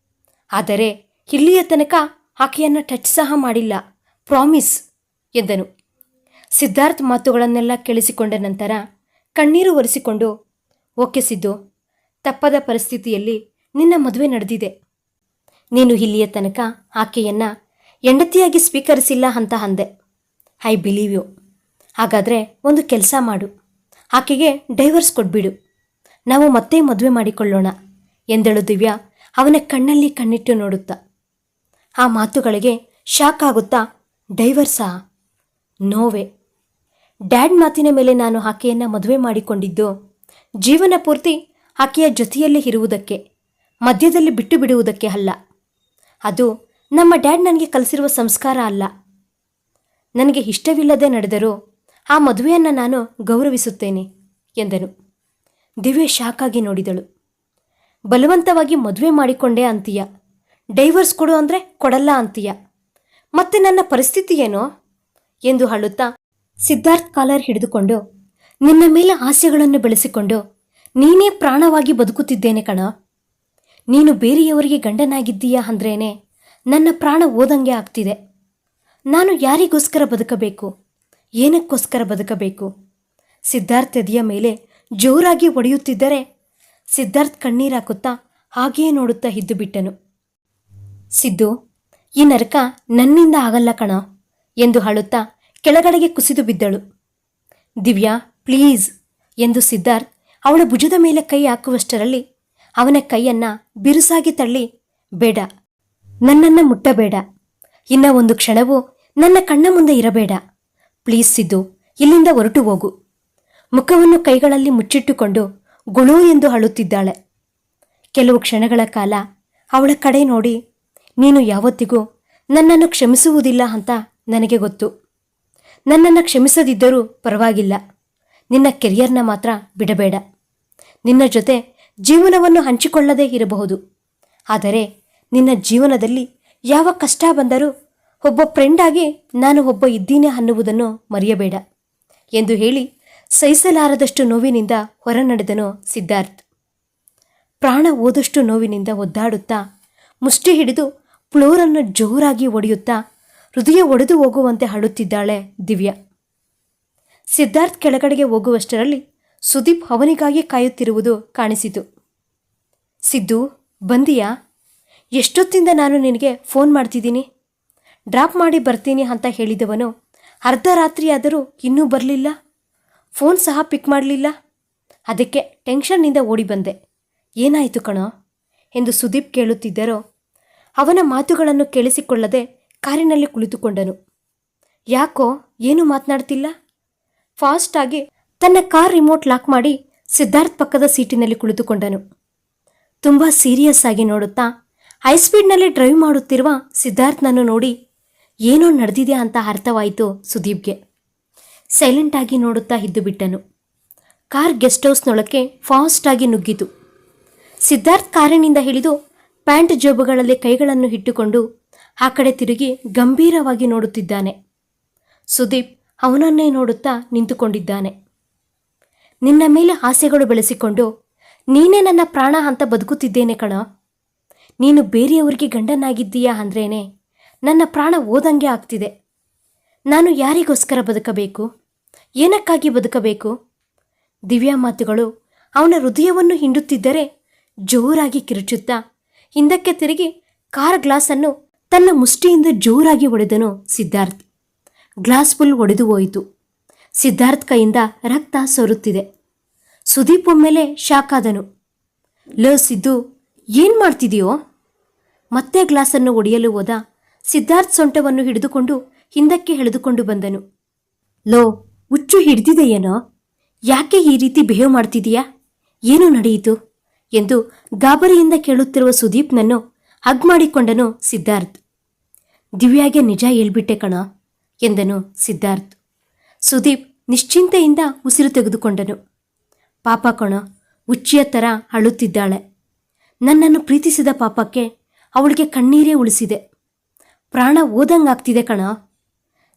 ಆದರೆ ಇಲ್ಲಿಯ ತನಕ ಆಕೆಯನ್ನು ಟಚ್ ಸಹ ಮಾಡಿಲ್ಲ. ಪ್ರಾಮಿಸ್ ಎಂದನು. ಸಿದ್ಧಾರ್ಥ್ ಮಾತುಗಳನ್ನೆಲ್ಲ ಕೇಳಿಸಿಕೊಂಡ ನಂತರ ಕಣ್ಣೀರು ಒರೆಸಿಕೊಂಡು, ಓಕೆ ಸಿದ್ದು, ತಪ್ಪದ ಪರಿಸ್ಥಿತಿಯಲ್ಲಿ ನಿನ್ನ ಮದುವೆ ನಡೆದಿದೆ. ನೀನು ಇಲ್ಲಿಯ ತನಕ ಆಕೆಯನ್ನ ಹೆಂಡತಿಯಾಗಿ ಸ್ವೀಕರಿಸಿಲ್ಲ ಅಂತ ಅಂದೆ. ಐ ಬಿಲೀವ್ ಯು ಹಾಗಾದರೆ ಒಂದು ಕೆಲಸ ಮಾಡು. ಆಕೆಗೆ ಡೈವರ್ಸ್ ಕೊಟ್ಬಿಡು. ನಾವು ಮತ್ತೆ ಮದುವೆ ಮಾಡಿಕೊಳ್ಳೋಣ, ಎಂದಳು ದಿವ್ಯಾ ಅವನ ಕಣ್ಣಲ್ಲಿ ಕಣ್ಣಿಟ್ಟು ನೋಡುತ್ತಾ. ಆ ಮಾತುಗಳಿಗೆ ಶಾಕ್ ಆಗುತ್ತಾ ಡೈವರ್ಸಾ ನೋವೆ ಡ್ಯಾಡ್ ಮಾತಿನ ಮೇಲೆ ನಾನು ಆಕೆಯನ್ನು ಮದುವೆ ಮಾಡಿಕೊಂಡಿದ್ದು, ಜೀವನ ಪೂರ್ತಿ ಆಕೆಯ ಜೊತೆಯಲ್ಲಿ ಇರುವುದಕ್ಕೆ, ಮಧ್ಯದಲ್ಲಿ ಬಿಟ್ಟು ಬಿಡುವುದಕ್ಕೆ ಅಲ್ಲ. ಅದು ನಮ್ಮ ಡ್ಯಾಡ್ ನನಗೆ ಕಲಿಸಿರುವ ಸಂಸ್ಕಾರ ಅಲ್ಲ. ನನಗೆ ಇಷ್ಟವಿಲ್ಲದೆ ನಡೆದರೂ ಆ ಮದುವೆಯನ್ನು ನಾನು ಗೌರವಿಸುತ್ತೇನೆ, ಎಂದನು. ದಿವ್ಯ ಶಾಕಾಗಿ ನೋಡಿದಳು. ಬಲವಂತವಾಗಿ ಮದುವೆ ಮಾಡಿಕೊಂಡೆ ಅಂತೀಯ. ಡೈವರ್ಸ್ ಕೊಡು ಅಂದರೆ ಕೊಡಲ್ಲ ಅಂತೀಯ. ಮತ್ತೆ ನನ್ನ ಪರಿಸ್ಥಿತಿ ಏನೋ? ಎಂದು ಅಳುತ್ತಾ ಸಿದ್ಧಾರ್ಥ್ ಕಾಲರ್ ಹಿಡಿದುಕೊಂಡು, ನಿನ್ನ ಮೇಲೆ ಆಸೆಗಳನ್ನು ಬೆಳೆಸಿಕೊಂಡು ನೀನೇ ಪ್ರಾಣವಾಗಿ ಬದುಕುತ್ತಿದ್ದೇನೆ ಕಣ. ನೀನು ಬೇರೆಯವರಿಗೆ ಗಂಡನಾಗಿದ್ದೀಯಾ ಅಂದ್ರೇನೆ ನನ್ನ ಪ್ರಾಣ ಓದಂಗೆ ಆಗ್ತಿದೆ. ನಾನು ಯಾರಿಗೋಸ್ಕರ ಬದುಕಬೇಕು? ಏನಕ್ಕೋಸ್ಕರ ಬದುಕಬೇಕು? ಸಿದ್ಧಾರ್ಥ್ ಎದೆಯ ಮೇಲೆ ಜೋರಾಗಿ ಒಡೆಯುತ್ತಿದ್ದರೆ ಸಿದ್ಧಾರ್ಥ್ ಕಣ್ಣೀರಾಕುತ್ತಾ ಹಾಗೆಯೇ ನೋಡುತ್ತಾ ಇದ್ದು ಬಿಟ್ಟನು. ಸಿದ್ದು, ಈ ನರಕ ನನ್ನಿಂದ ಆಗಲ್ಲ ಕಣ, ಎಂದು ಅಳುತ್ತಾ ಕೆಳಗಡೆಗೆ ಕುಸಿದು ಬಿದ್ದಳು. ದಿವ್ಯಾ, ಪ್ಲೀಸ್, ಎಂದು ಸಿದ್ಧಾರ್ಥ್ ಅವಳ ಭುಜದ ಮೇಲೆ ಕೈ ಹಾಕುವಷ್ಟರಲ್ಲಿ ಅವನ ಕೈಯನ್ನ ಬಿರುಸಾಗಿ ತಳ್ಳಿ, ಬೇಡ, ನನ್ನನ್ನು ಮುಟ್ಟಬೇಡ, ಇನ್ನ ಒಂದು ಕ್ಷಣವೂ ನನ್ನ ಕಣ್ಣ ಮುಂದೆ ಇರಬೇಡ, ಪ್ಲೀಸ್ ಸಿದ್ದು, ಇಲ್ಲಿಂದ ಹೊರಟು ಹೋಗು. ಮುಖವನ್ನು ಕೈಗಳಲ್ಲಿ ಮುಚ್ಚಿಟ್ಟುಕೊಂಡು ಗುಳು ಎಂದು ಅಳುತ್ತಿದ್ದಾಳೆ. ಕೆಲವು ಕ್ಷಣಗಳ ಕಾಲ ಅವಳ ಕಡೆ ನೋಡಿ, ನೀನು ಯಾವತ್ತಿಗೂ ನನ್ನನ್ನು ಕ್ಷಮಿಸುವುದಿಲ್ಲ ಅಂತ ನನಗೆ ಗೊತ್ತು. ನನ್ನನ್ನು ಕ್ಷಮಿಸದಿದ್ದರೂ ಪರವಾಗಿಲ್ಲ. ನಿನ್ನ ಕೆರಿಯರ್ನ ಮಾತ್ರ ಬಿಡಬೇಡ. ನಿನ್ನ ಜೊತೆ ಜೀವನವನ್ನು ಹಂಚಿಕೊಳ್ಳದೇ ಇರಬಹುದು. ಆದರೆ ನಿನ್ನ ಜೀವನದಲ್ಲಿ ಯಾವ ಕಷ್ಟ ಬಂದರೂ ಒಬ್ಬ ಫ್ರೆಂಡ್ ಆಗಿ ನಾನು ಒಬ್ಬ ಇದ್ದೀನಿ ಅನ್ನುವುದನ್ನು ಮರೆಯಬೇಡ ಎಂದು ಹೇಳಿ ಸಹಿಸಲಾರದಷ್ಟು ನೋವಿನಿಂದ ಹೊರನಡೆದನು ಸಿದ್ಧಾರ್ಥ್. ಪ್ರಾಣ ಓದಷ್ಟು ನೋವಿನಿಂದ ಒದ್ದಾಡುತ್ತಾ ಮುಷ್ಟಿ ಹಿಡಿದು ಫ್ಲೋರನ್ನು ಜೋರಾಗಿ ಒಡೆಯುತ್ತಾ ಹೃದಯ ಒಡೆದು ಹೋಗುವಂತೆ ಹಾಡುತ್ತಿದ್ದಾಳೆ ದಿವ್ಯಾ. ಸಿದ್ಧಾರ್ಥ್ ಕೆಳಗಡೆಗೆ ಹೋಗುವಷ್ಟರಲ್ಲಿ ಸುದೀಪ್ ಅವನಿಗಾಗಿ ಕಾಯುತ್ತಿರುವುದು ಕಾಣಿಸಿತು. ಸಿದ್ದು, ಬಂದಿಯಾ? ಎಷ್ಟೊತ್ತಿಂದ ನಾನು ನಿನಗೆ ಫೋನ್ ಮಾಡ್ತಿದ್ದೀನಿ? ಡ್ರಾಪ್ ಮಾಡಿ ಬರ್ತೀನಿ ಅಂತ ಹೇಳಿದವನು, ಅರ್ಧ ರಾತ್ರಿಯಾದರೂ ಇನ್ನೂ ಬರಲಿಲ್ಲ? ಫೋನ್ ಸಹ ಪಿಕ್ ಮಾಡಲಿಲ್ಲ? ಅದಕ್ಕೆ ಟೆನ್ಷನ್ನಿಂದ ಓಡಿ ಬಂದೆ ಏನಾಯಿತು ಕಣೋ? ಎಂದು ಸುದೀಪ್ ಕೇಳುತ್ತಿದ್ದರೋ, ಅವನ ಮಾತುಗಳನ್ನು ಕೇಳಿಸಿಕೊಳ್ಳದೆ ಕಾರಿನಲ್ಲಿ ಕುಳಿತುಕೊಂಡನು. ಯಾಕೋ ಏನು ಮಾತನಾಡ್ತಿಲ್ಲ? ಫಾಸ್ಟಾಗಿ ತನ್ನ ಕಾರ್ ರಿಮೋಟ್ ಲಾಕ್ ಮಾಡಿ ಸಿದ್ಧಾರ್ಥ್ ಪಕ್ಕದ ಸೀಟಿನಲ್ಲಿ ಕುಳಿತುಕೊಂಡನು. ತುಂಬ ಸೀರಿಯಸ್ ಆಗಿ ನೋಡುತ್ತಾ ಹೈ ಸ್ಪೀಡ್ನಲ್ಲಿ ಡ್ರೈವ್ ಮಾಡುತ್ತಿರುವ ಸಿದ್ಧಾರ್ಥ್ನನ್ನು ನೋಡಿ, ಏನೋ ನಡೆದಿದೆ ಅಂತ ಅರ್ಥವಾಯಿತು ಸುದೀಪ್ಗೆ. ಸೈಲೆಂಟ್ ಆಗಿ ನೋಡುತ್ತಾ ಇದ್ದು ಬಿಟ್ಟನು. ಕಾರ್ ಗೆಸ್ಟ್ ಹೌಸ್ನೊಳಕ್ಕೆ ಫಾಸ್ಟಾಗಿ ನುಗ್ಗಿತು. ಸಿದ್ಧಾರ್ಥ್ ಕಾರಿನಿಂದ ಹಿಡಿದು ಪ್ಯಾಂಟ್ ಜೋಬುಗಳಲ್ಲಿ ಕೈಗಳನ್ನು ಇಟ್ಟುಕೊಂಡು ಆ ಕಡೆ ತಿರುಗಿ ಗಂಭೀರವಾಗಿ ನೋಡುತ್ತಿದ್ದಾನೆ. ಸುದೀಪ್ ಅವನನ್ನೇ ನೋಡುತ್ತಾ ನಿಂತುಕೊಂಡಿದ್ದಾನೆ. ನಿನ್ನ ಮೇಲೆ ಆಸೆಗಳು ಬೆಳೆಸಿಕೊಂಡು ನೀನೇ ನನ್ನ ಪ್ರಾಣ ಅಂತ ಬದುಕುತ್ತಿದ್ದೇನೆ ಕಣ. ನೀನು ಬೇರೆಯವರಿಗೆ ಗಂಡನಾಗಿದ್ದೀಯಾ ಅಂದ್ರೇನೆ ನನ್ನ ಪ್ರಾಣ ಓದಂಗೆ ಆಗ್ತಿದೆ. ನಾನು ಯಾರಿಗೋಸ್ಕರ ಬದುಕಬೇಕು? ಏನಕ್ಕಾಗಿ ಬದುಕಬೇಕು? ದಿವ್ಯಾ ಮಾತುಗಳು ಅವನ ಹೃದಯವನ್ನು ಹಿಂಡುತ್ತಿದ್ದರೆ ಜೋರಾಗಿ ಕಿರುಚುತ್ತಾ ಹಿಂದಕ್ಕೆ ತಿರುಗಿ ಕಾರ್ ಗ್ಲಾಸನ್ನು ತನ್ನ ಮುಷ್ಟಿಯಿಂದ ಜೋರಾಗಿ ಹೊಡೆದನು ಸಿದ್ಧಾರ್ಥ್. ಗ್ಲಾಸ್ ಫುಲ್ ಒಡೆದು ಹೋಯಿತು. ಸಿದ್ಧಾರ್ಥ್ ಕೈಯಿಂದ ರಕ್ತ ಸೋರುತ್ತಿದೆ. ಸುದೀಪ್ ಒಮ್ಮೆಲೆ ಶಾಕಾದನು ಲೋ ಸಿದ್ದು, ಏನು ಮಾಡ್ತಿದೆಯೋ? ಮತ್ತೆ ಗ್ಲಾಸನ್ನು ಒಡೆಯಲು ಹೋದ ಸಿದ್ಧಾರ್ಥ್ ಸೊಂಟವನ್ನು ಹಿಡಿದುಕೊಂಡು ಹಿಂದಕ್ಕೆ ಎಳೆದುಕೊಂಡು ಬಂದನು. ಲೋ, ಹುಚ್ಚು ಹಿಡಿದಿದೆಯೇನೋ ಯಾಕೆ ಈ ರೀತಿ ಬಿಹೇವ್ ಮಾಡ್ತಿದೀಯಾ? ಏನು ನಡೆಯಿತು? ಎಂದು ಗಾಬರಿಯಿಂದ ಕೇಳುತ್ತಿರುವ ಸುದೀಪ್ನನ್ನು ಹಗ್ ಮಾಡಿಕೊಂಡನು ಸಿದ್ಧಾರ್ಥ್. ದಿವ್ಯಾಗೆ ನಿಜ ಹೇಳ್ಬಿಟ್ಟೆ ಕಣ, ಎಂದನು ಸಿದ್ಧಾರ್ಥ್. ಸುದೀಪ್ ನಿಶ್ಚಿಂತೆಯಿಂದ ಉಸಿರು ತೆಗೆದುಕೊಂಡನು. ಪಾಪ ಕಣ ಉಚ್ಚಿಯ ಥರ ಅಳುತ್ತಿದ್ದಾಳೆ. ನನ್ನನ್ನು ಪ್ರೀತಿಸಿದ ಪಾಪಕ್ಕೆ ಅವಳಿಗೆ ಕಣ್ಣೀರೇ ಉಳಿಸಿದೆ. ಪ್ರಾಣ ಓದಂಗಾಗ್ತಿದೆ ಕಣ.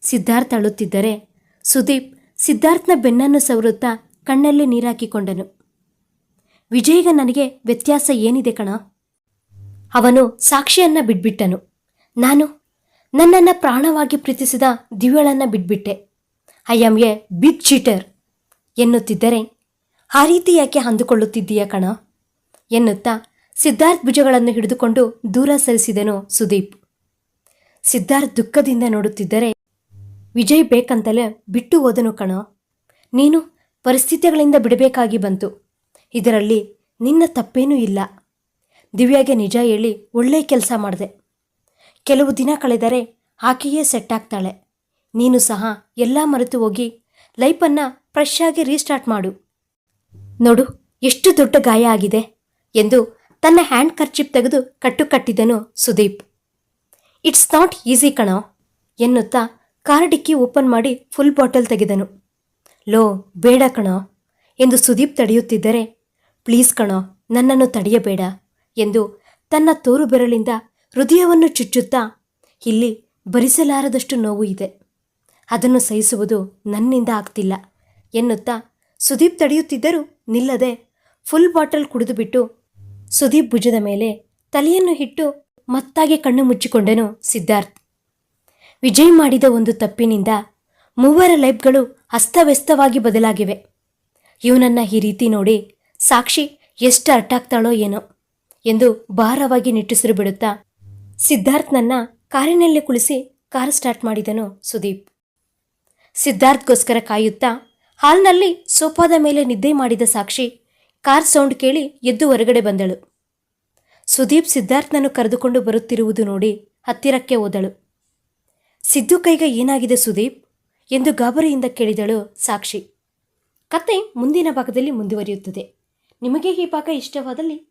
ಸಿದ್ಧಾರ್ಥ್ ಅಳುತ್ತಿದ್ದರೆ ಸುದೀಪ್ ಸಿದ್ಧಾರ್ಥ್ನ ಬೆನ್ನನ್ನು ಸವರುತ್ತಾ ಕಣ್ಣಲ್ಲಿ ನೀರಾಕಿಕೊಂಡನು. ವಿಜಯ್ಗ ನನಗೆ ವ್ಯತ್ಯಾಸ ಏನಿದೆ ಕಣ? ಅವನು ಸಾಕ್ಷಿಯನ್ನ ಬಿಟ್ಬಿಟ್ಟನು. ನಾನು ನನ್ನನ್ನು ಪ್ರಾಣವಾಗಿ ಪ್ರೀತಿಸಿದ ದಿವ್ಯಳನ್ನ ಬಿಟ್ಬಿಟ್ಟೆ. I am a big cheater ಎನ್ನುತ್ತಿದ್ದರೆ ಆ ರೀತಿ ಯಾಕೆ ಅಂದುಕೊಳ್ಳುತ್ತಿದ್ದೀಯ ಕಣ? ಎನ್ನುತ್ತಾ ಸಿದ್ಧಾರ್ಥ್ ಭುಜಗಳನ್ನು ಹಿಡಿದುಕೊಂಡು ದೂರ ಸರಿಸಿದನು ಸುದೀಪ್. ಸಿದ್ಧಾರ್ಥ್ ದುಃಖದಿಂದ ನೋಡುತ್ತಿದ್ದರೆ, ವಿಜಯ್ ಬೇಕಂತಲೇ ಬಿಟ್ಟು ಹೋದನು ಕಣ. ನೀನು ಪರಿಸ್ಥಿತಿಗಳಿಂದ ಬಿಡಬೇಕಾಗಿ ಬಂತು. ಇದರಲ್ಲಿ ನಿನ್ನ ತಪ್ಪೇನೂ ಇಲ್ಲ. ದಿವ್ಯಾಗೆ ನಿಜ ಹೇಳಿ ಒಳ್ಳೆ ಕೆಲಸ ಮಾಡಿದೆ. ಕೆಲವು ದಿನ ಕಳೆದರೆ ಆಕೆಯೇ ಸೆಟ್ ಆಗ್ತಾಳೆ. ನೀನು ಸಹ ಎಲ್ಲ ಮರೆತು ಹೋಗಿ ಲೈಫನ್ನು ಫ್ರೆಶ್ ಆಗಿ ರೀಸ್ಟಾರ್ಟ್ ಮಾಡು. ನೋಡು, ಎಷ್ಟು ದೊಡ್ಡ ಗಾಯ ಆಗಿದೆ ಎಂದು ತನ್ನ ಹ್ಯಾಂಡ್ ಕರ್ಚಿಪ್ ತೆಗೆದು ಕಟ್ಟು ಕಟ್ಟಿದನು ಸುದೀಪ್. ಇಟ್ಸ್ ನಾಟ್ ಈಸಿ ಕಣೋ, ಎನ್ನುತ್ತಾ ಕಾರ್ ಡಿಕ್ಕಿ ಓಪನ್ ಮಾಡಿ ಫುಲ್ ಬಾಟಲ್ ತೆಗೆದನು. ಲೋ, ಬೇಡ ಕಣೋ, ಎಂದು ಸುದೀಪ್ ತಡೆಯುತ್ತಿದ್ದರೆ ಪ್ಲೀಸ್ ಕಣೋ, ನನ್ನನ್ನು ತಡೆಯಬೇಡ. ಎಂದು ತನ್ನ ತೋರು ಬೆರಳಿಂದ ಹೃದಯವನ್ನು ಚುಚ್ಚುತ್ತಾ, ಇಲ್ಲಿ ಭರಿಸಲಾರದಷ್ಟು ನೋವು ಇದೆ. ಅದನ್ನು ಸಹಿಸುವುದು ನನ್ನಿಂದ ಆಗ್ತಿಲ್ಲ ಎನ್ನುತ್ತಾ ಸುದೀಪ್ ತಡೆಯುತ್ತಿದ್ದರೂ ನಿಲ್ಲದೆ ಫುಲ್ ಬಾಟಲ್ ಕುಡಿದುಬಿಟ್ಟು ಸುದೀಪ್ ಭುಜದ ಮೇಲೆ ತಲೆಯನ್ನು ಇಟ್ಟು ಮತ್ತಾಗೆ ಕಣ್ಣು ಮುಚ್ಚಿಕೊಂಡನು ಸಿದ್ಧಾರ್ಥ್. ವಿಜಯ್ ಮಾಡಿದ ಒಂದು ತಪ್ಪಿನಿಂದ ಮೂವರ ಲೈಫ್ಗಳು ಅಸ್ತವ್ಯಸ್ತವಾಗಿ ಬದಲಾಗಿವೆ. ಇವನನ್ನ ಈ ರೀತಿ ನೋಡಿ ಸಾಕ್ಷಿ ಎಷ್ಟು ಅಟ್ಟಾಗ್ತಾಳೋ ಏನೋ. ಎಂದು ಭಾರವಾಗಿ ನಿಟ್ಟುಸಿರು ಬಿಡುತ್ತಾ ಸಿದ್ಧಾರ್ಥ್ನನ್ನ ಕಾರಿನಲ್ಲಿ ಕುಳಿಸಿ ಕಾರ್ ಸ್ಟಾರ್ಟ್ ಮಾಡಿದನು ಸುದೀಪ್. ಸಿದ್ಧಾರ್ಥ್ಗೋಸ್ಕರ ಕಾಯುತ್ತಾ ಹಾಲ್ನಲ್ಲಿ ಸೋಫಾದ ಮೇಲೆ ನಿದ್ದೆ ಮಾಡಿದ ಸಾಕ್ಷಿ ಕಾರ್ ಸೌಂಡ್ ಕೇಳಿ ಎದ್ದು ಹೊರಗಡೆ ಬಂದಳು. ಸುದೀಪ್ ಸಿದ್ಧಾರ್ಥ್ನನ್ನು ಕರೆದುಕೊಂಡು ಬರುತ್ತಿರುವುದು ನೋಡಿ ಹತ್ತಿರಕ್ಕೆ ಹೋದಳು. ಸಿದ್ದು ಕೈಗ ಏನಾಗಿದೆ ಸುದೀಪ್? ಎಂದು ಗಾಬರಿಯಿಂದ ಕೇಳಿದಳು ಸಾಕ್ಷಿ. ಕತೆ ಮುಂದಿನ ಭಾಗದಲ್ಲಿ ಮುಂದುವರಿಯುತ್ತದೆ. ನಿಮಗೆ ಈ ಭಾಗ ಇಷ್ಟವಾದಲ್ಲಿ